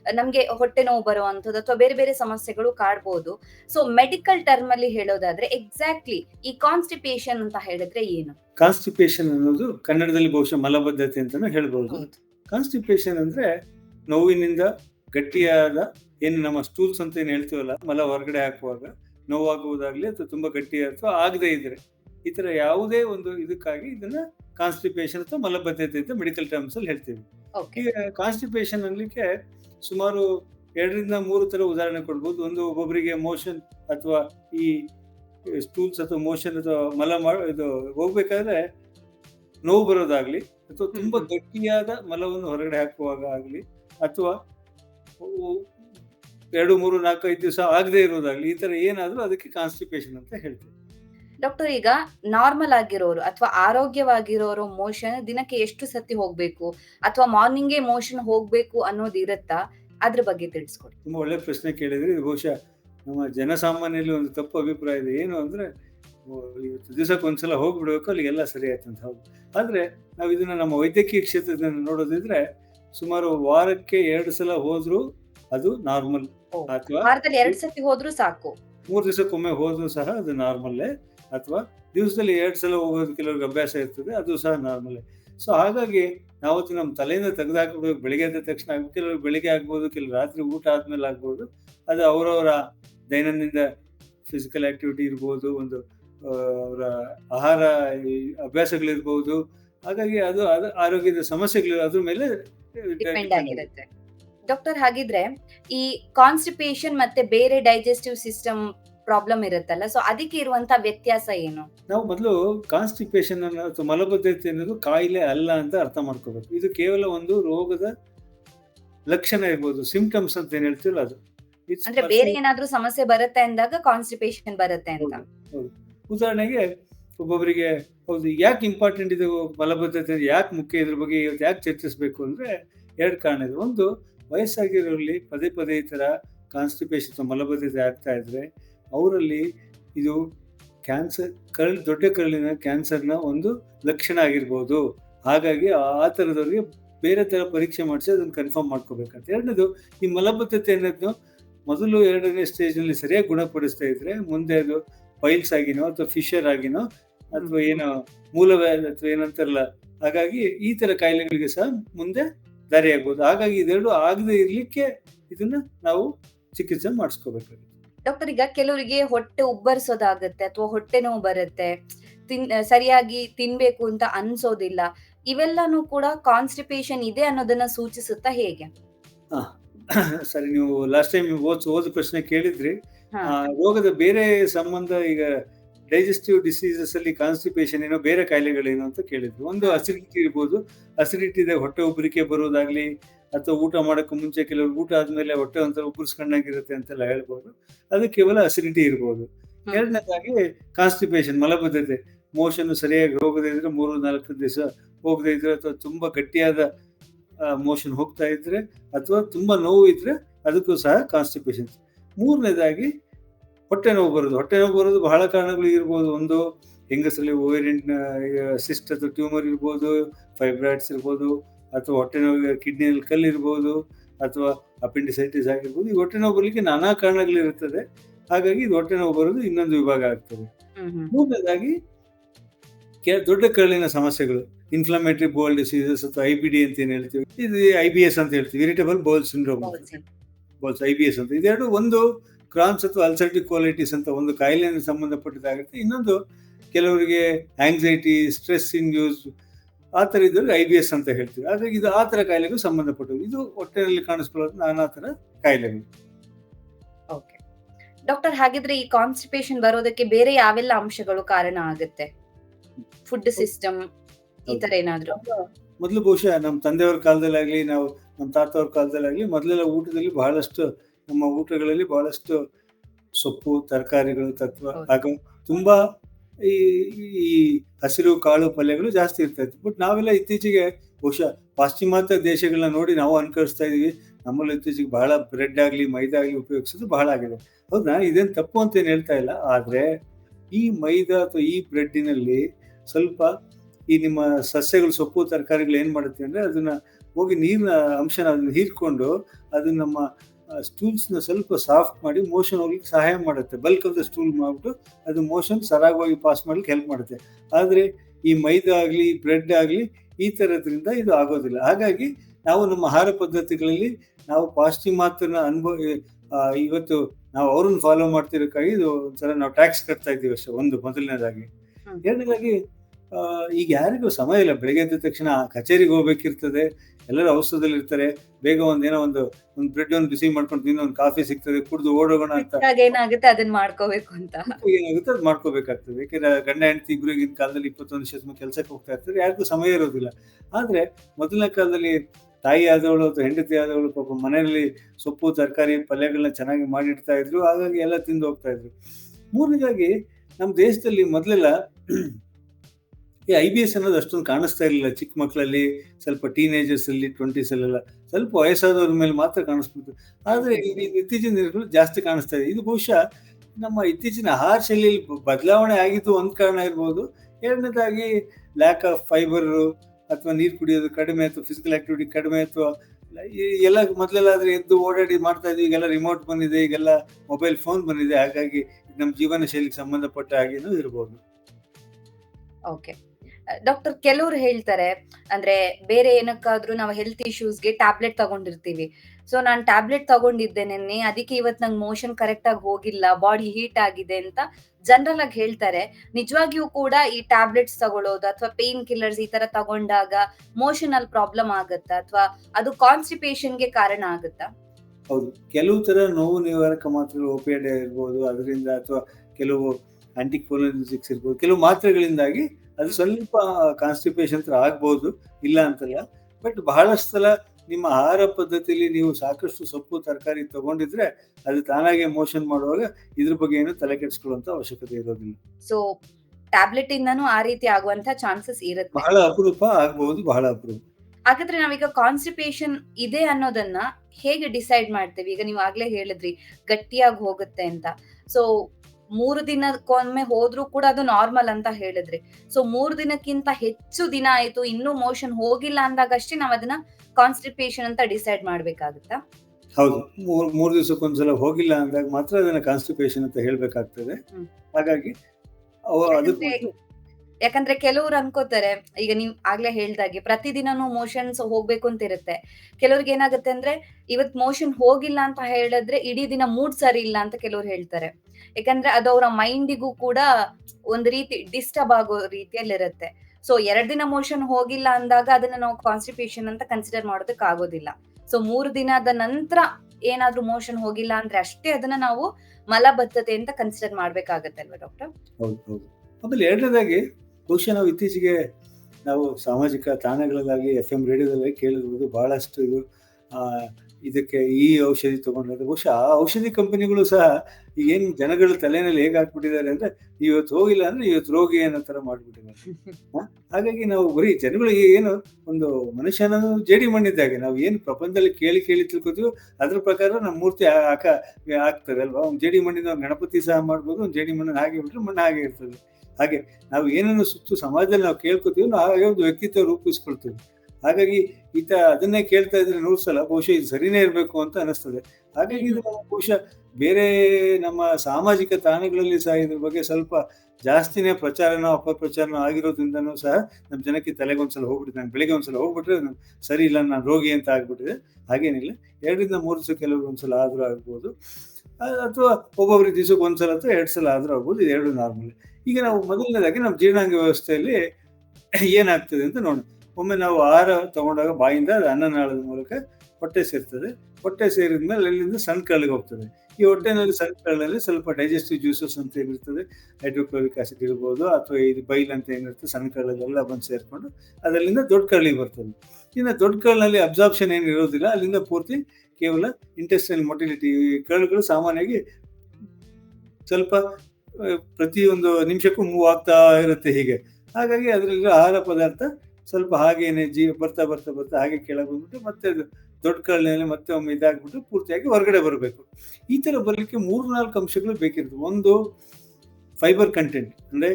ನಮ್ಗೆ ಹೊಟ್ಟೆ ನೋವು ಬರುವಂತದ್ದು ಅಥವಾ ಬೇರೆ ಬೇರೆ ಸಮಸ್ಯೆಗಳು ಕಾಡ್ಬೋದು. ಸೊ ಮೆಡಿಕಲ್ ಟರ್ಮ್ ಅಲ್ಲಿ ಹೇಳೋದಾದ್ರೆ ಎಕ್ಸಾಕ್ಟ್ಲಿ ಈ ಕಾನ್ಸ್ಟಿಪೇಷನ್ ಅಂತ ಹೇಳಿದ್ರೆ ಏನು? ಕಾನ್ಸ್ಟಿಪೇಷನ್ ಅನ್ನೋದು ಕನ್ನಡದಲ್ಲಿ ಬಹುಶಃ ಮಲಬದ್ಧತೆ ಅಂತಾನು ಹೇಳ್ಬಹುದು ಕಾನ್ಸ್ಟಿಪೇಷನ್ ಅಂದ್ರೆ ನೋವಿನಿಂದ ಗಟ್ಟಿಯಾದ ಏನು ನಮ್ಮ ಸ್ಟೂಲ್ಸ್ ಅಂತ ಏನು ಹೇಳ್ತೀವಲ್ಲ ಮಲ ಹೊರಗಡೆ ಹಾಕುವಾಗ ನೋವಾಗುವುದಾಗ್ಲಿ ಅಥವಾ ತುಂಬ ಗಟ್ಟಿ ಅಥವಾ ಆಗದೇ ಇದ್ದರೆ ಈ ಥರ ಯಾವುದೇ ಒಂದು ಇದಕ್ಕಾಗಿ ಇದನ್ನು ಕಾನ್ಸ್ಟಿಪೇಷನ್ ಅಥವಾ ಮಲಬದ್ಧತೆ ಅಂತ ಮೆಡಿಕಲ್ ಟರ್ಮ್ಸಲ್ಲಿ ಹೇಳ್ತೀವಿ. ಈಗ ಕಾನ್ಸ್ಟಿಪೇಷನ್ ಅನ್ನಲಿಕ್ಕೆ ಸುಮಾರು ಎರಡರಿಂದ ಮೂರು ಥರ ಉದಾಹರಣೆ ಕೊಡ್ಬೋದು. ಒಂದು ಒಬ್ಬೊಬ್ಬರಿಗೆ ಮೋಷನ್ ಅಥವಾ ಈ ಸ್ಟೂಲ್ಸ್ ಅಥವಾ ಮೋಷನ್ ಅಥವಾ ಮಲ ಇದು ಹೋಗ್ಬೇಕಾದ್ರೆ ನೋವು ಬರೋದಾಗಲಿ ಅಥವಾ ತುಂಬ. ಗಟ್ಟಿಯಾದ ಮಲವನ್ನು ಹೊರಗಡೆ ಹಾಕುವಾಗ ಆಗಲಿ ಅಥವಾ ಎರಡು ಮೂರು ನಾಲ್ಕು ಐದು ದಿವಸ ಆಗದೆ ಇರೋದಾಗ್ಲಿ ಈ ತರ ಏನಾದ್ರೂ ಅದಕ್ಕೆ ಕಾನ್ಸ್ಟಿಪೇಷನ್ ಅಂತ ಹೇಳ್ತೀವಿ. ಡಾಕ್ಟರ್ ಈಗ ನಾರ್ಮಲ್ ಆಗಿರೋರು ಅಥವಾ ಆರೋಗ್ಯವಾಗಿರೋರು ಮೋಷನ್ ದಿನಕ್ಕೆ ಎಷ್ಟು ಸತಿ ಹೋಗ್ಬೇಕು ಅಥವಾ ಮಾರ್ನಿಂಗೇ ಮೋಷನ್ ಹೋಗ್ಬೇಕು ಅನ್ನೋದು ಇರುತ್ತಾ? ಅದ್ರ ಬಗ್ಗೆ ತಿಳಿಸ್ಕೊಡಿ. ತುಂಬಾ ಒಳ್ಳೆ ಪ್ರಶ್ನೆ ಕೇಳಿದ್ರಿ. ಇದು ಬಹುಶಃ ನಮ್ಮ ಜನಸಾಮಾನ್ಯಲ್ಲಿ ಒಂದು ತಪ್ಪು ಅಭಿಪ್ರಾಯ ಇದೆ. ಏನು ಅಂದ್ರೆ ಇವತ್ತು ದಿವಸಕ್ಕೆ ಒಂದ್ಸಲ ಹೋಗ್ಬಿಡ್ಬೇಕು ಅಲ್ಲಿಗೆಲ್ಲ ಸರಿ ಆಯ್ತು ಅಂತ ಹೌದು. ಆದ್ರೆ ನಾವು ಇದನ್ನ ನಮ್ಮ ವೈದ್ಯಕೀಯ ಕ್ಷೇತ್ರದಿಂದ ನೋಡೋದಿದ್ರೆ ಸುಮಾರು ವಾರಕ್ಕೆ ಎರಡು ಸಲ ಹೋದ್ರೂ ಅದು ನಾರ್ಮಲ್ ವಾರದಲ್ಲಿ ಎರಡ್ ಸತಿ ಹೋದ್ರೂ ಸಾಕು. ಮೂರು ದಿವಸಕ್ಕೊಮ್ಮೆ ಹೋದ್ರು ಸಹ ಅದು ನಾರ್ಮಲ್ ಅಥವಾ ದಿವಸದಲ್ಲಿ ಎರಡು ಸಲ ಹೋಗೋದು ಕೆಲವ್ರಿಗೆ ಅಭ್ಯಾಸ ಇರ್ತದೆ ಅದು ಸಹ ನಾರ್ಮಲ್ ಸೊ ಹಾಗಾಗಿ ನಾವತ್ತು ನಮ್ಮ ತಲೆಯಿಂದ ತೆಗೆದುಹಾಕಬೇಕು ಬೆಳಿಗ್ಗೆ ಎದ್ದ ತಕ್ಷಣ ಆಗ್ಬೋದು ಕೆಲವರು ಬೆಳಿಗ್ಗೆ ಆಗ್ಬೋದು ಕೆಲವು ರಾತ್ರಿ ಊಟ ಆದ್ಮೇಲೆ ಆಗ್ಬೋದು ಅದು ಅವರವರ ದೈನಂದಿನ ಫಿಸಿಕಲ್ ಆಕ್ಟಿವಿಟಿ ಇರ್ಬೋದು ಒಂದು ಅವರ ಆಹಾರ ಅಭ್ಯಾಸಗಳಿರ್ಬೋದು ಹಾಗಾಗಿ ಅದು ಅದು ಆರೋಗ್ಯದ ಸಮಸ್ಯೆಗಳು ಅದ್ರ ಮೇಲೆ ಡಾಕ್ಟರ್ ಹಾಗಿದ್ರೆ ಈ ಕಾನ್ಸ್ಟಿಪೇಷನ್ ಮತ್ತೆ ಬೇರೆ ಡೈಜೆಸ್ಟಿವ್ ಸಿಸ್ಟಮ್ ಪ್ರಾಬ್ಲಮ್ ಇರುತ್ತಲ್ಲ ಸೊ ಅದಕ್ಕೆ ಇರುವಂತ ವ್ಯತ್ಯಾಸ ಏನು? ನಾವು ಮೊದಲು ಕಾನ್ಸ್ಟಿಪೇಷನ್ ಮಲಬದ್ಧತೆ ಅನ್ನೋದು ಕಾಯಿಲೆ ಅಲ್ಲ ಅಂತ ಅರ್ಥ ಮಾಡ್ಕೋಬೇಕು. ಇದು ಕೇವಲ ಒಂದು ರೋಗದ ಲಕ್ಷಣ ಇರ್ಬೋದು ಸಿಂಪ್ಟಮ್ಸ್ ಅಂತ ಏನ್ ಹೇಳ್ತೀವಲ್ಲ ಅದು. ಅಂದ್ರೆ ಬೇರೆ ಏನಾದ್ರೂ ಸಮಸ್ಯೆ ಬರುತ್ತೆ ಅಂದಾಗ ಕಾನ್ಸ್ಟಿಪೇಷನ್ ಬರುತ್ತೆ ಅಂತ. ಉದಾಹರಣೆಗೆ ಒಬ್ಬೊಬ್ಬರಿಗೆ ಹೌದು ಯಾಕೆ ಇಂಪಾರ್ಟೆಂಟ್ ಇದು ಮಲಬದ್ಧತೆ ಯಾಕೆ ಮುಖ್ಯ ಇದ್ರ ಬಗ್ಗೆ ಯಾಕೆ ಚರ್ಚಿಸಬೇಕು ಅಂದ್ರೆ ಎರಡು ಕಾರಣ ಇದೆ. ಒಂದು ವಯಸ್ಸಾಗಿರೋರಲ್ಲಿ ಪದೇ ಪದೇ ಈ ಥರ ಕಾನ್ಸ್ಟಿಪೇಷನ್ ಅಥವಾ ಮಲಬದ್ಧತೆ ಆಗ್ತಾ ಇದ್ದರೆ ಅವರಲ್ಲಿ ಇದು ಕ್ಯಾನ್ಸರ್ ಕರಳು ದೊಡ್ಡ ಕರಳಿನ ಕ್ಯಾನ್ಸರ್ನ ಒಂದು ಲಕ್ಷಣ ಆಗಿರ್ಬೋದು. ಹಾಗಾಗಿ ಆ ಥರದವ್ರಿಗೆ ಬೇರೆ ಥರ ಪರೀಕ್ಷೆ ಮಾಡಿಸಿ ಅದನ್ನು ಕನ್ಫರ್ಮ್ ಮಾಡ್ಕೋಬೇಕಂತ ಎರಡನೇದು ಈ ಮಲಬದ್ಧತೆ ಅನ್ನೋದನ್ನು ಮೊದಲು ಎರಡನೇ ಸ್ಟೇಜ್ನಲ್ಲಿ ಸರಿಯಾಗಿ ಗುಣಪಡಿಸ್ತಾ ಇದ್ರೆ ಮುಂದೆ ಅದು ಪೈಲ್ಸ್ ಆಗಿನೋ ಅಥವಾ ಫಿಶರ್ ಆಗಿನೋ ಅಥವಾ ಏನೋ ಮೂಲವೇ ಅಥವಾ ಏನಂತಾರಲ್ಲ ಹಾಗಾಗಿ ಈ ಥರ ಕಾಯಿಲೆಗಳಿಗೆ ಸಹ ಮುಂದೆ ದಾರಿಯಾಗ್ಬೋದು ಹಾಗಾಗಿ ಇದೆರಡು ಆಗದೆ ಇರ್ಲಿಕ್ಕೆ ಇದನ್ನ ನಾವು ಚಿಕಿತ್ಸೆ ಮಾಡಿಸ್ಕೋಬೇಕಾಗುತ್ತೆ. ಡಾಕ್ಟರ್ ಈಗ ಕೆಲವರಿಗೆ ಹೊಟ್ಟೆ ಉಬ್ಬರಿಸೋದಾಗತ್ತೆ ಅಥವಾ ಹೊಟ್ಟೆ ನೋವು ಬರುತ್ತೆ ತಿನ್ ಸರಿಯಾಗಿ ತಿನ್ಬೇಕು ಅಂತ ಅನ್ಸೋದಿಲ್ಲ ಇವೆಲ್ಲಾನು ಕೂಡ ಕಾನ್ಸ್ಟಿಪೇಷನ್ ಇದೆ ಅನ್ನೋದನ್ನ ಸೂಚಿಸುತ್ತಾ ಹೇಗೆ? ಸರಿ ನೀವು ಲಾಸ್ಟ್ ಟೈಮ್ ಓದ್ ಓದ ಪ್ರಶ್ನೆ ಕೇಳಿದ್ರಿ. ರೋಗದ ಬೇರೆ ಸಂಬಂಧ ಈಗ ಡೈಜೆಸ್ಟಿವ್ ಡಿಸೀಸಸ್ ಅಲ್ಲಿ ಕಾನ್ಸ್ಟಿಪೇಷನ್ ಏನೋ ಬೇರೆ ಕಾಯಿಲೆಗಳೇನು ಅಂತ ಕೇಳಿದ್ರು. ಒಂದು ಅಸಿಡಿಟಿ ಇರ್ಬೋದು. ಅಸಿಡಿಟಿ ಇದೆ ಹೊಟ್ಟೆ ಉಬ್ಬರಿಕೆ ಬರೋದಾಗ್ಲಿ ಅಥವಾ ಊಟ ಮಾಡೋಕೆ ಮುಂಚೆ ಕೆಲವರು ಊಟ ಆದ್ಮೇಲೆ ಹೊಟ್ಟೆ ಒಂಥರ ಉಬ್ಬರಿಸ್ಕೊಂಡಾಗಿರುತ್ತೆ ಅಂತೆಲ್ಲ ಹೇಳ್ಬೋದು. ಅದು ಕೇವಲ ಅಸಿಡಿಟಿ ಇರ್ಬೋದು. ಎರಡನೇದಾಗಿ ಕಾನ್ಸ್ಟಿಪೇಷನ್ ಮಲಬದ್ಧತೆ. ಮೋಷನ್ ಸರಿಯಾಗಿ ಹೋಗದೇ ಇದ್ರೆ ಮೂರು ನಾಲ್ಕು ದಿವಸ ಹೋಗದೇ ಇದ್ರೆ ಅಥವಾ ತುಂಬಾ ಗಟ್ಟಿಯಾದ ಮೋಷನ್ ಹೋಗ್ತಾ ಇದ್ರೆ ಅಥವಾ ತುಂಬಾ ನೋವು ಇದ್ರೆ ಅದಕ್ಕೂ ಸಹ ಕಾನ್ಸ್ಟಿಪೇಷನ್. ಮೂರನೇದಾಗಿ ಹೊಟ್ಟೆ ನೋವು ಬರೋದು ಹೊಟ್ಟೆ ನೋವು ಬರೋದು ಬಹಳ ಕಾರಣಗಳು ಇರ್ಬೋದು. ಒಂದು ಹೆಂಗಸಲ್ಲಿ ಓವೇರಿಯಂಟ್ನ ಸಿಸ್ಟ್ ಅಥವಾ ಟ್ಯೂಮರ್ ಇರ್ಬೋದು ಫೈಬ್ರಾಯ್ಡ್ಸ್ ಇರ್ಬೋದು ಅಥವಾ ಹೊಟ್ಟೆ ನೋವು ಕಿಡ್ನಿಯಲ್ಲಿ ಕಲ್ಲಿರ್ಬೋದು ಅಥವಾ ಅಪೆಂಡಿಸೈಟಿಸ್ ಆಗಿರ್ಬೋದು. ಈ ಹೊಟ್ಟೆ ನೋವು ಬರಲಿಕ್ಕೆ ನಾನಾ ಕಾರಣಗಳಿರುತ್ತದೆ ಹಾಗಾಗಿ ಇದು ಹೊಟ್ಟೆ ನೋವು ಬರೋದು ಇನ್ನೊಂದು ವಿಭಾಗ ಆಗ್ತದೆ. ಮೂರನೇದಾಗಿ ಕೆ- ದೊಡ್ಡ ಕರಳಿನ ಸಮಸ್ಯೆಗಳು. ಇನ್ಫ್ಲಮೇಟರಿ ಬೋಲ್ ಡಿಸೀಸಸ್ ಅಥವಾ ಐ ಬಿ ಡಿ ಅಂತ ಏನು ಹೇಳ್ತೀವಿ? ಇದು ಐ ಬಿ ಎಸ್ ಅಂತ ಹೇಳ್ತೀವಿ. Irritable bowel syndrome. Bowels I B S ಅಂತ. ಇದೆರಡು ಒಂದು ಕ್ರಾನ್ಸ್ ಅಥವಾ ಅಲ್ಸರ್ಟಿವ್ ಕ್ವಾಲಿಟೀಸ್ ಅಂತ ಒಂದು ಕಾಯಿಲೆಯನ್ನು ಸಂಬಂಧಪಟ್ಟಿದ್ದಾಗುತ್ತೆ ಇನ್ನೊಂದು ಕೆಲವರಿಗೆ ಆಂಗ್ಸೈಟಿ ಸ್ಟ್ರೆಸ್ ಇಂಡ್ಯೂಸ್ ಆ ಥರ ಇದ್ರೆ ಐ ಬಿ ಎಸ್ ಅಂತ ಹೇಳ್ತೀವಿ. ಹಾಗಾಗಿ ಇದು ಆ ಥರ ಕಾಯಿಲೆಗೂ ಸಂಬಂಧಪಟ್ಟು ಇದು ಹೊಟ್ಟೆಯಲ್ಲಿ ಕಾಣಿಸ್ಕೊಳ್ಳೋದು ನಾನಾ ಥರ ಕಾಯಿಲೆಗಳು. ಓಕೆ ಡಾಕ್ಟರ್ ಹಾಗಿದ್ರೆ ಈ ಕಾನ್ಸ್ಟಿಪೇಷನ್ ಬರೋದಕ್ಕೆ ಬೇರೆ ಯಾವೆಲ್ಲ ಅಂಶಗಳು ಕಾರಣ ಆಗುತ್ತೆ? ಫುಡ್ ಸಿಸ್ಟಮ್ ಈ ಥರ ಏನಾದರೂ? ಮೊದಲು ಬಹುಶಃ ನಮ್ಮ ತಂದೆಯವ್ರ ಕಾಲದಲ್ಲಾಗಲಿ ನಾವು ನಮ್ಮ ತಾತವ್ರ ಕಾಲದಲ್ಲಾಗಲಿ ಮೊದಲೆಲ್ಲ ಊಟದಲ್ಲಿ ಬಹಳಷ್ಟು ನಮ್ಮ ಊಟಗಳಲ್ಲಿ ಬಹಳಷ್ಟು ಸೊಪ್ಪು ತರಕಾರಿಗಳು ತತ್ವ. ಹಾಗೂ ತುಂಬಾ ಈ ಈ ಹಸಿರು ಕಾಳು ಪಲ್ಯಗಳು ಜಾಸ್ತಿ ಇರ್ತಾ ಇತ್ತು. ಬಟ್ ನಾವೆಲ್ಲ ಇತ್ತೀಚೆಗೆ ಬಹುಶಃ ಪಾಶ್ಚಿಮಾತ್ಯ ದೇಶಗಳನ್ನ ನೋಡಿ ನಾವು ಅನುಕರಿಸ್ತಾ ಇದೀವಿ ನಮ್ಮಲ್ಲಿ ಇತ್ತೀಚೆಗೆ ಬಹಳ ಬ್ರೆಡ್ ಆಗಲಿ ಮೈದಾ ಆಗಲಿ ಉಪಯೋಗಿಸೋದು ಬಹಳ ಆಗಿದೆ. ಹೌದಾ? ಇದೇನು ತಪ್ಪು ಅಂತ ಏನು ಹೇಳ್ತಾ ಇಲ್ಲ. ಆದ್ರೆ ಈ ಮೈದಾ ಅಥವಾ ಈ ಬ್ರೆಡ್ಡಿನಲ್ಲಿ ಸ್ವಲ್ಪ ಈ ನಿಮ್ಮ ಸಸ್ಯಗಳು ಸೊಪ್ಪು ತರಕಾರಿಗಳು ಏನ್ ಮಾಡುತ್ತೆ ಅಂದ್ರೆ ಅದನ್ನ ಹೋಗಿ ನೀರಿನ ಅಂಶನ ಅದನ್ನ ಹೀರ್ಕೊಂಡು ಅದು ನಮ್ಮ ಸ್ಟೂಲ್ಸ್ನ ಸ್ವಲ್ಪ ಸಾಫ್ಟ್ ಮಾಡಿ ಮೋಷನ್ ಹೋಗ್ಲಿಕ್ಕೆ ಸಹಾಯ ಮಾಡುತ್ತೆ. ಬಲ್ಕ್ ಆಫ್ ದ ಸ್ಟೂಲ್ ಮಾಡಿಬಿಟ್ಟು ಅದು ಮೋಷನ್ ಸರಾಗವಾಗಿ ಪಾಸ್ ಮಾಡ್ಲಿಕ್ಕೆ ಹೆಲ್ಪ್ ಮಾಡುತ್ತೆ. ಆದರೆ ಈ ಮೈದಾ ಆಗ್ಲಿ ಬ್ರೆಡ್ ಆಗಲಿ ಈ ಥರದ್ರಿಂದ ಇದು ಆಗೋದಿಲ್ಲ. ಹಾಗಾಗಿ ನಾವು ನಮ್ಮ ಆಹಾರ ಪದ್ಧತಿಗಳಲ್ಲಿ ನಾವು ಪಾಶ್ಚಿಮಾತ್ಯನ ಅನುಭವ ಇವತ್ತು ನಾವು ಅವ್ರನ್ನ ಫಾಲೋ ಮಾಡ್ತಿರೋಕ್ಕಾಗಿ ಇದು ಒಂಥರ ನಾವು ಟ್ಯಾಕ್ಸ್ ಕಟ್ತಾ ಇದ್ದೀವಿ ಅಷ್ಟೇ ಒಂದು ಮೊದಲನೇದಾಗಿ. ಎರಡನೇದಾಗಿ ಈಗ ಯಾರಿಗೂ ಸಮಯ ಇಲ್ಲ. ಬೆಳಗ್ಗೆ ಎದ್ದ ತಕ್ಷಣ ಕಚೇರಿಗೆ ಹೋಗ್ಬೇಕಿರ್ತದೆ. ಎಲ್ಲರೂ ಔಷಧದಲ್ಲಿ ಇರ್ತಾರೆ ಬೇಗ ಒಂದ್ ಏನೋ ಒಂದು ಒಂದು ಬ್ರೆಡ್ ಒಂದು ಬಿಸಿ ಮಾಡ್ಕೊಂಡು ತಿಂದು ಒಂದು ಕಾಫಿ ಸಿಗ್ತದೆ ಕುಡಿದು ಓಡೋಗೋಣ ಅಂತ. ಏನಾಗುತ್ತೆ ಅದನ್ನ ಮಾಡ್ಕೋಬೇಕು ಅಂತ. ಏನಾಗುತ್ತೆ ಅದು ಮಾಡ್ಕೋಬೇಕಾಗ್ತದೆ. ಯಾಕಂದ್ರೆ ಗಂಡ ಹೆಂಡತಿ ಇಬ್ರು ಈಗಿನ ಕಾಲದಲ್ಲಿ ಇಪ್ಪತ್ತೊಂದು ವರ್ಷದ ಕೆಲಸಕ್ಕೆ ಹೋಗ್ತಾ ಇರ್ತಾರೆ. ಯಾರಿಗೂ ಸಮಯ ಇರೋದಿಲ್ಲ. ಆದ್ರೆ ಮೊದಲನೇ ಕಾಲದಲ್ಲಿ ತಾಯಿ ಆದವಳು ಅಥವಾ ಹೆಂಡತಿ ಆದವಳು ಪಾಪ ಮನೆಯಲ್ಲಿ ಸೊಪ್ಪು ತರಕಾರಿ ಪಲ್ಯಗಳನ್ನ ಚೆನ್ನಾಗಿ ಮಾಡಿಡ್ತಾ ಇದ್ರು. ಹಾಗಾಗಿ ಎಲ್ಲ ತಿಂದು ಹೋಗ್ತಾ ಇದ್ರು. ಮೂರನೇದಾಗಿ ನಮ್ಮ ದೇಶದಲ್ಲಿ ಮೊದಲೆಲ್ಲ ಈ ಐ ಬಿ ಎಸ್ ಅನ್ನೋದು ಅಷ್ಟೊಂದು ಕಾಣಿಸ್ತಾ ಇರಲಿಲ್ಲ. ಚಿಕ್ಕ ಮಕ್ಕಳಲ್ಲಿ ಸ್ವಲ್ಪ ಟೀನೇಜರ್ಸ್ ಅಲ್ಲಿ ಟ್ವೆಂಟೀಸ್ ಅಲ್ಲೆಲ್ಲ ಸ್ವಲ್ಪ ವಯಸ್ಸಾದವ್ರ ಮೇಲೆ ಮಾತ್ರ ಕಾಣಿಸ್ಬಿಡ್ತು. ಆದರೆ ಇತ್ತೀಚಿನ ದಿನಗಳು ಜಾಸ್ತಿ ಕಾಣಿಸ್ತಾ ಇದೆ. ಇದು ಬಹುಶಃ ನಮ್ಮ ಇತ್ತೀಚಿನ ಆಹಾರ ಶೈಲಿಯಲ್ಲಿ ಬದಲಾವಣೆ ಆಗಿದ್ದು ಒಂದು ಕಾರಣ ಇರ್ಬೋದು. ಎರಡನೇದಾಗಿ ಲ್ಯಾಕ್ ಆಫ್ ಫೈಬರ್ ಅಥವಾ ನೀರು ಕುಡಿಯೋದು ಕಡಿಮೆ ಅಥವಾ ಫಿಸಿಕಲ್ ಆಕ್ಟಿವಿಟಿ ಕಡಿಮೆ ಅಥವಾ ಎಲ್ಲ ಮೊದಲೆಲ್ಲ ಆದರೆ ಎದ್ದು ಓಡಾಡಿ ಮಾಡ್ತಾ ಇದ್ವಿ. ಈಗೆಲ್ಲ ರಿಮೋಟ್ ಬಂದಿದೆ. ಈಗೆಲ್ಲ ಮೊಬೈಲ್ ಫೋನ್ ಬಂದಿದೆ. ಹಾಗಾಗಿ ನಮ್ಮ ಜೀವನ ಶೈಲಿಗೆ ಸಂಬಂಧಪಟ್ಟ ಹಾಗೇನೂ ಇರ್ಬೋದು. ಓಕೆ ಡಾಕ್ಟರ್ ಕೆಲವ್ರು ಹೇಳ್ತಾರೆ, ಅಂದ್ರೆ ಬೇರೆ ಏನಕ್ಕಾದ್ರೂ ನಾವು ಹೆಲ್ತ್ ಇಶ್ಯೂಸ್ಗೆ ಟ್ಯಾಬ್ಲೆಟ್ ತಗೊಂಡಿರ್ತೀವಿ. ಸೊ ನಾನು ಟ್ಯಾಬ್ಲೆಟ್ ತಗೊಂಡಿದ್ದೆ ನಿನ್ನೆ ಅದಕ್ಕೆ ಇವತ್ತು ನಂಗೆ ಮೋಷನ್ ಕರೆಕ್ಟ್ ಆಗಿ ಹೋಗಿಲ್ಲ ಬಾಡಿ ಹೀಟ್ ಆಗಿದೆ ಅಂತ ಜನರಲ್ ಆಗಿ ಹೇಳ್ತಾರೆ. ನಿಜವಾಗಿಯೂ ಕೂಡ ಈ ಟ್ಯಾಬ್ಲೆಟ್ಸ್ ತಗೊಳ್ಳೋದು ಅಥವಾ ಪೇನ್ ಕಿಲ್ಲರ್ಸ್ ಈ ತರ ತಗೊಂಡಾಗ ಮೋಷನ್ ಅಲ್ಲಿ ಪ್ರಾಬ್ಲಮ್ ಆಗುತ್ತಾ? ಅಥವಾ ಅದು ಕಾನ್ಸ್ಟಿಪೇಷನ್ಗೆ ಕಾರಣ ಆಗುತ್ತಾ? ಹೌದು. ಕೆಲವು ತರ ನೋವು ನಿವಾರಕ ಮಾತ್ರೆಗಳು ಓಪಿಯಡ್ ಇರ್ಬೋದು ಅದರಿಂದ ಅಥವಾ ಕೆಲವು ಆಂಟಿಕೋಲಿಸಿಕ್ಸ್ ಇರ್ಬೋದು, ಕೆಲವು ಮಾತ್ರೆಗಳಿಂದಾಗಿ ಅದು ಸ್ವಲ್ಪ ಕಾನ್ಸ್ಟಿಪೇಷನ್ ತರ ಆಗ್ಬೋದು ಇಲ್ಲ ಅಂತಲ್ಲ. ಬಟ್ ಬಹಳಷ್ಟು ಸಲ ನಿಮ್ಮ ಆಹಾರ ಪದ್ಧತಿಯಲ್ಲಿ ನೀವು ಸಾಕಷ್ಟು ಸೊಪ್ಪು ತರಕಾರಿ ತಗೊಂಡಿದ್ರೆ ಅದು ತಾನಾಗೆ ಮೋಷನ್ ಮಾಡುವಾಗ ಇದ್ರ ಬಗ್ಗೆ ಏನು ತಲೆ ಕೆಡಿಸ್ಕೊಳ್ಳುವಂತ ಅವಶ್ಯಕತೆ ಇರೋದಿಲ್ಲ. ಸೊ ಟ್ಯಾಬ್ಲೆಟ್ ಇಂದನೂ ಆ ರೀತಿ ಆಗುವಂತ ಚಾನ್ಸಸ್ ಇರುತ್ತೆ. ಬಹಳ ಅಪರೂಪ ಆಗಬಹುದು ಬಹಳ ಅಪರೂಪ. ಹಾಗಾದ್ರೆ ನಾವೀಗ ಕಾನ್ಸ್ಟಿಪೇಷನ್ ಇದೆ ಅನ್ನೋದನ್ನ ಹೇಗೆ ಡಿಸೈಡ್ ಮಾಡ್ತೇವೆ? ಈಗ ನೀವು ಆಗ್ಲೇ ಹೇಳಿದ್ರಿ ಗಟ್ಟಿಯಾಗಿ ಹೋಗುತ್ತೆ ಅಂತ. ಸೊ ಮೂರು ದಿನಕ್ಕೊಮ್ಮೆ ಹೋದ್ರೂ ಕೂಡ ಅದು ನಾರ್ಮಲ್ ಅಂತ ಹೇಳಿದ್ರಿ. ಸೊ ಮೂರು ದಿನಕ್ಕಿಂತ ಹೆಚ್ಚು ದಿನ ಆಯ್ತು ಇನ್ನೂ ಮೋಷನ್ ಹೋಗಿಲ್ಲ ಅಂದಾಗ ಅಷ್ಟೇ ನಾವ್ ಅದನ್ನ ಕಾನ್ಸ್ಟಿಪೇಷನ್ ಅಂತ ಡಿಸೈಡ್ ಮಾಡ್ಬೇಕಾಗುತ್ತಾ? ಹೌದು. ಮೂರು ದಿವಸಕ್ಕೊಂದ್ಸಲ ಹೋಗಿಲ್ಲ ಅಂದಾಗ ಮಾತ್ರ ಅದನ್ನ ಕಾನ್ಸ್ಟಿಪೇಷನ್ ಅಂತ ಹೇಳ್ಬೇಕಾಗ್ತದೆ. ಹಾಗಾಗಿ ಯಾಕಂದ್ರೆ ಕೆಲವ್ರು ಅನ್ಕೋತಾರೆ ಈಗ ನೀವ್ ಆಗ್ಲೇ ಹೇಳ್ದಾಗೆ ಪ್ರತಿದಿನನು ಮೋಷನ್ಸ್ ಹೋಗ್ಬೇಕು ಅಂತ ಇರುತ್ತೆ. ಕೆಲವ್ರಿಗೆ ಏನಾಗುತ್ತೆ ಅಂದ್ರೆ ಇವತ್ ಮೋಷನ್ ಹೋಗಿಲ್ಲ ಅಂತ ಹೇಳಿದ್ರೆ ಇಡೀ ದಿನ ಮೂಡ್ ಸರಿ ಇಲ್ಲ ಅಂತ ಕೆಲವ್ರು ಹೇಳ್ತಾರೆ. ಯಾಕಂದ್ರೆ ಅದು ಅವರ ಮೈಂಡಿಗೂ ಕೂಡ ಒಂದ್ ರೀತಿ ಡಿಸ್ಟರ್ಬ್ ಆಗೋ ರೀತಿಯಲ್ಲಿ ಇರುತ್ತೆ. ಸೊ ಎರಡ್ ದಿನ ಮೋಷನ್ ಹೋಗಿಲ್ಲ ಅಂದಾಗ ಅದನ್ನ ನಾವು ಕಾನ್ಸ್ಟಿಪೇಷನ್ ಅಂತ ಕನ್ಸಿಡರ್ ಮಾಡೋದಕ್ಕೆ ಆಗೋದಿಲ್ಲ. ಸೊ ಮೂರು ದಿನದ ನಂತರ ಏನಾದ್ರೂ ಮೋಷನ್ ಹೋಗಿಲ್ಲ ಅಂದ್ರೆ ಅಷ್ಟೇ ಅದನ್ನ ನಾವು ಮಲಬದ್ಧತೆ ಅಂತ ಕನ್ಸಿಡರ್ ಮಾಡ್ಬೇಕಾಗತ್ತೆ ಅಲ್ವಾ ಡಾಕ್ಟರ್ ಆಮೇಲೆ ಎರಡನೇದಾಗಿ ಬಹುಶಃ ನಾವು ಇತ್ತೀಚೆಗೆ ನಾವು ಸಾಮಾಜಿಕ ತಾಣಗಳಲ್ಲಾಗಿ ಎಫ್ ಎಂ ರೇಡಿಯೋದಲ್ಲಿ ಕೇಳಿರ್ಬೋದು, ಬಹಳಷ್ಟು ಇದು ಇದಕ್ಕೆ ಈ ಔಷಧಿ ತಗೊಂಡ್ರೆ, ಬಹುಶಃ ಔಷಧಿ ಕಂಪನಿಗಳು ಸಹ ಈಗೇನು ಜನಗಳ ತಲೆನಲ್ಲಿ ಹೇಗೆ ಹಾಕ್ಬಿಟ್ಟಿದ್ದಾರೆ ಅಂದ್ರೆ ಇವತ್ತು ಹೋಗಿಲ್ಲ ಅಂದ್ರೆ ಇವತ್ತು ರೋಗಿ ಅನ್ನೋ ತರ ಮಾಡ್ಬಿಟ್ಟಿದ್ದಾರೆ. ಹಾಗಾಗಿ ನಾವು ಬರೀ ಜನಗಳು ಏನು ಒಂದು ಮನುಷ್ಯನ ಜೇಡಿ ಮಣ್ಣಿದ್ದಾಗೆ ನಾವು ಏನು ಪ್ರಪಂಚದಲ್ಲಿ ಕೇಳಿ ಕೇಳಿ ತಿಳ್ಕೊತೀವೋ, ಅದ್ರ ಪ್ರಕಾರ ನಮ್ಮ ಮೂರ್ತಿ ಹಾಕ ಆಗ್ತದೆ ಅಲ್ವಾ? ಒಂದು ಜೇಡಿ ಮಣ್ಣಿನ ಗಣಪತಿ ಸಹ ಮಾಡ್ಬೋದು ಒಂದು ಜೇಡಿ ಮಣ್ಣನ್ನು ಹಾಗೆ ಬಿಟ್ಟರೆ ಮಣ್ಣು ಹಾಗೆ ಇರ್ತದೆ. ಹಾಗೆ ನಾವು ಏನನ್ನು ಸುತ್ತು ಸಮಾಜದಲ್ಲಿ ನಾವು ಕೇಳ್ಕೊತೀವೋ, ನಾವು ಹಾಗೆ ಒಂದು ವ್ಯಕ್ತಿತ್ವ ರೂಪಿಸ್ಕೊಳ್ತೀವಿ. ಹಾಗಾಗಿ ಈತ ಅದನ್ನೇ ಕೇಳ್ತಾ ಇದ್ರೆ ನೂರು ಸಲ ಬಹುಶಃ ಇದು ಸರಿನೇ ಇರಬೇಕು ಅಂತ ಅನಿಸ್ತದೆ. ಹಾಗಾಗಿ ಇದು ಬಹುಶಃ ಬೇರೆ ನಮ್ಮ ಸಾಮಾಜಿಕ ತಾಣಗಳಲ್ಲಿ ಸಹ ಇದ್ರ ಬಗ್ಗೆ ಸ್ವಲ್ಪ ಜಾಸ್ತಿನೇ ಪ್ರಚಾರನೋ ಅಪಪ್ರಚಾರನೋ ಆಗಿರೋದ್ರಿಂದನೂ ಸಹ ನಮ್ಮ ಜನಕ್ಕೆ ತಲೆಗೆ ಒಂದ್ಸಲ ಹೋಗ್ಬಿಟ್ಟಿದೆ. ನಾನು ಬೆಳಿಗ್ಗೆ ಒಂದ್ಸಲ ಹೋಗ್ಬಿಟ್ರೆ ಸರಿ ಇಲ್ಲ, ನಾನು ರೋಗಿ ಅಂತ ಆಗ್ಬಿಟ್ಟಿದೆ. ಹಾಗೇನಿಲ್ಲ. ಎರಡರಿಂದ ಮೂರು ದಿವಸ ಕೆಲವರು ಒಂದ್ಸಲ ಆದರೂ ಆಗ್ಬೋದು. ಅಥವಾ ಒಬ್ಬೊಬ್ರಿಗೆ ದಿವಸಕ್ಕೆ ಒಂದ್ಸಲ ಅಥವಾ ಎರಡು ಸಲ ಆದರೂ ಆಗ್ಬೋದು. ಇದು ಎರಡು ನಾರ್ಮಲ್. ಈಗ ನಾವು ಮೊದಲನೇದಾಗಿ ನಮ್ಮ ಜೀರ್ಣಾಂಗ ವ್ಯವಸ್ಥೆಯಲ್ಲಿ ಏನಾಗ್ತದೆ ಅಂತ ನೋಡೋಣ. ಒಮ್ಮೆ ನಾವು ಆಹಾರ ತಗೊಂಡಾಗ ಬಾಯಿಂದ ಅನ್ನನಾಳದ ಮೂಲಕ ಹೊಟ್ಟೆ ಸೇರ್ತದೆ. ಹೊಟ್ಟೆ ಸೇರಿದ ಮೇಲೆ ಅಲ್ಲಿಂದ ಸಣ್ಣ ಕಳ್ಳಿಗೆ ಹೋಗ್ತದೆ. ಈ ಹೊಟ್ಟೆನಲ್ಲಿ ಸಣ್ಣ ಕರಳಲ್ಲಿ ಸ್ವಲ್ಪ ಡೈಜೆಸ್ಟಿವ್ ಜ್ಯೂಸಸ್ ಅಂತ ಏನಿರ್ತದೆ ಹೈಡ್ರೋಕ್ಲೋರಿಕ್ ಆಸಿಡ್ ಇರ್ಬೋದು ಅಥವಾ ಇದು ಬೈಲ್ ಅಂತ ಏನಿರ್ತದೆ ಸಣ್ಣ ಬಂದು ಸೇರಿಕೊಂಡು ಅದರಿಂದ ದೊಡ್ಡ ಕರಳಿಗೆ ಬರ್ತದೆ. ಇನ್ನು ದೊಡ್ಡ ಕರಳಲ್ಲಿ ಅಬ್ಸಾರ್ಪ್ಷನ್ ಏನು ಇರೋದಿಲ್ಲ, ಅಲ್ಲಿಂದ ಪೂರ್ತಿ ಕೇವಲ ಇಂಟೆಸ್ಟೈನ್ ಮೊಟಿಲಿಟಿ ಕರಳುಗಳು ಸಾಮಾನ್ಯವಾಗಿ ಸ್ವಲ್ಪ ಪ್ರತಿಯೊಂದು ನಿಮಿಷಕ್ಕೂ ಮೂವ್ ಆಗ್ತಾ ಇರುತ್ತೆ ಹೀಗೆ. ಹಾಗಾಗಿ ಅದರಲ್ಲಿ ಆಹಾರ ಪದಾರ್ಥ ಸ್ವಲ್ಪ ಹಾಗೇನೆ ಜೀವ ಬರ್ತಾ ಬರ್ತಾ ಬರ್ತಾ ಹಾಗೆ ಕೆಳಗೆ ಬಂದ್ಬಿಟ್ಟು ಮತ್ತೆ ಅದು ದೊಡ್ಡ ಕಳ್ಳೆಯಲ್ಲಿ ಮತ್ತೆ ಒಮ್ಮೆ ಇದಾಗ್ಬಿಟ್ಟು ಪೂರ್ತಿಯಾಗಿ ಹೊರಗಡೆ ಬರಬೇಕು. ಈ ಥರ ಬರಲಿಕ್ಕೆ ಮೂರು ನಾಲ್ಕು ಅಂಶಗಳು ಬೇಕಿರ್ತದೆ ಒಂದು ಫೈಬರ್ ಕಂಟೆಂಟ್ ಅಂದರೆ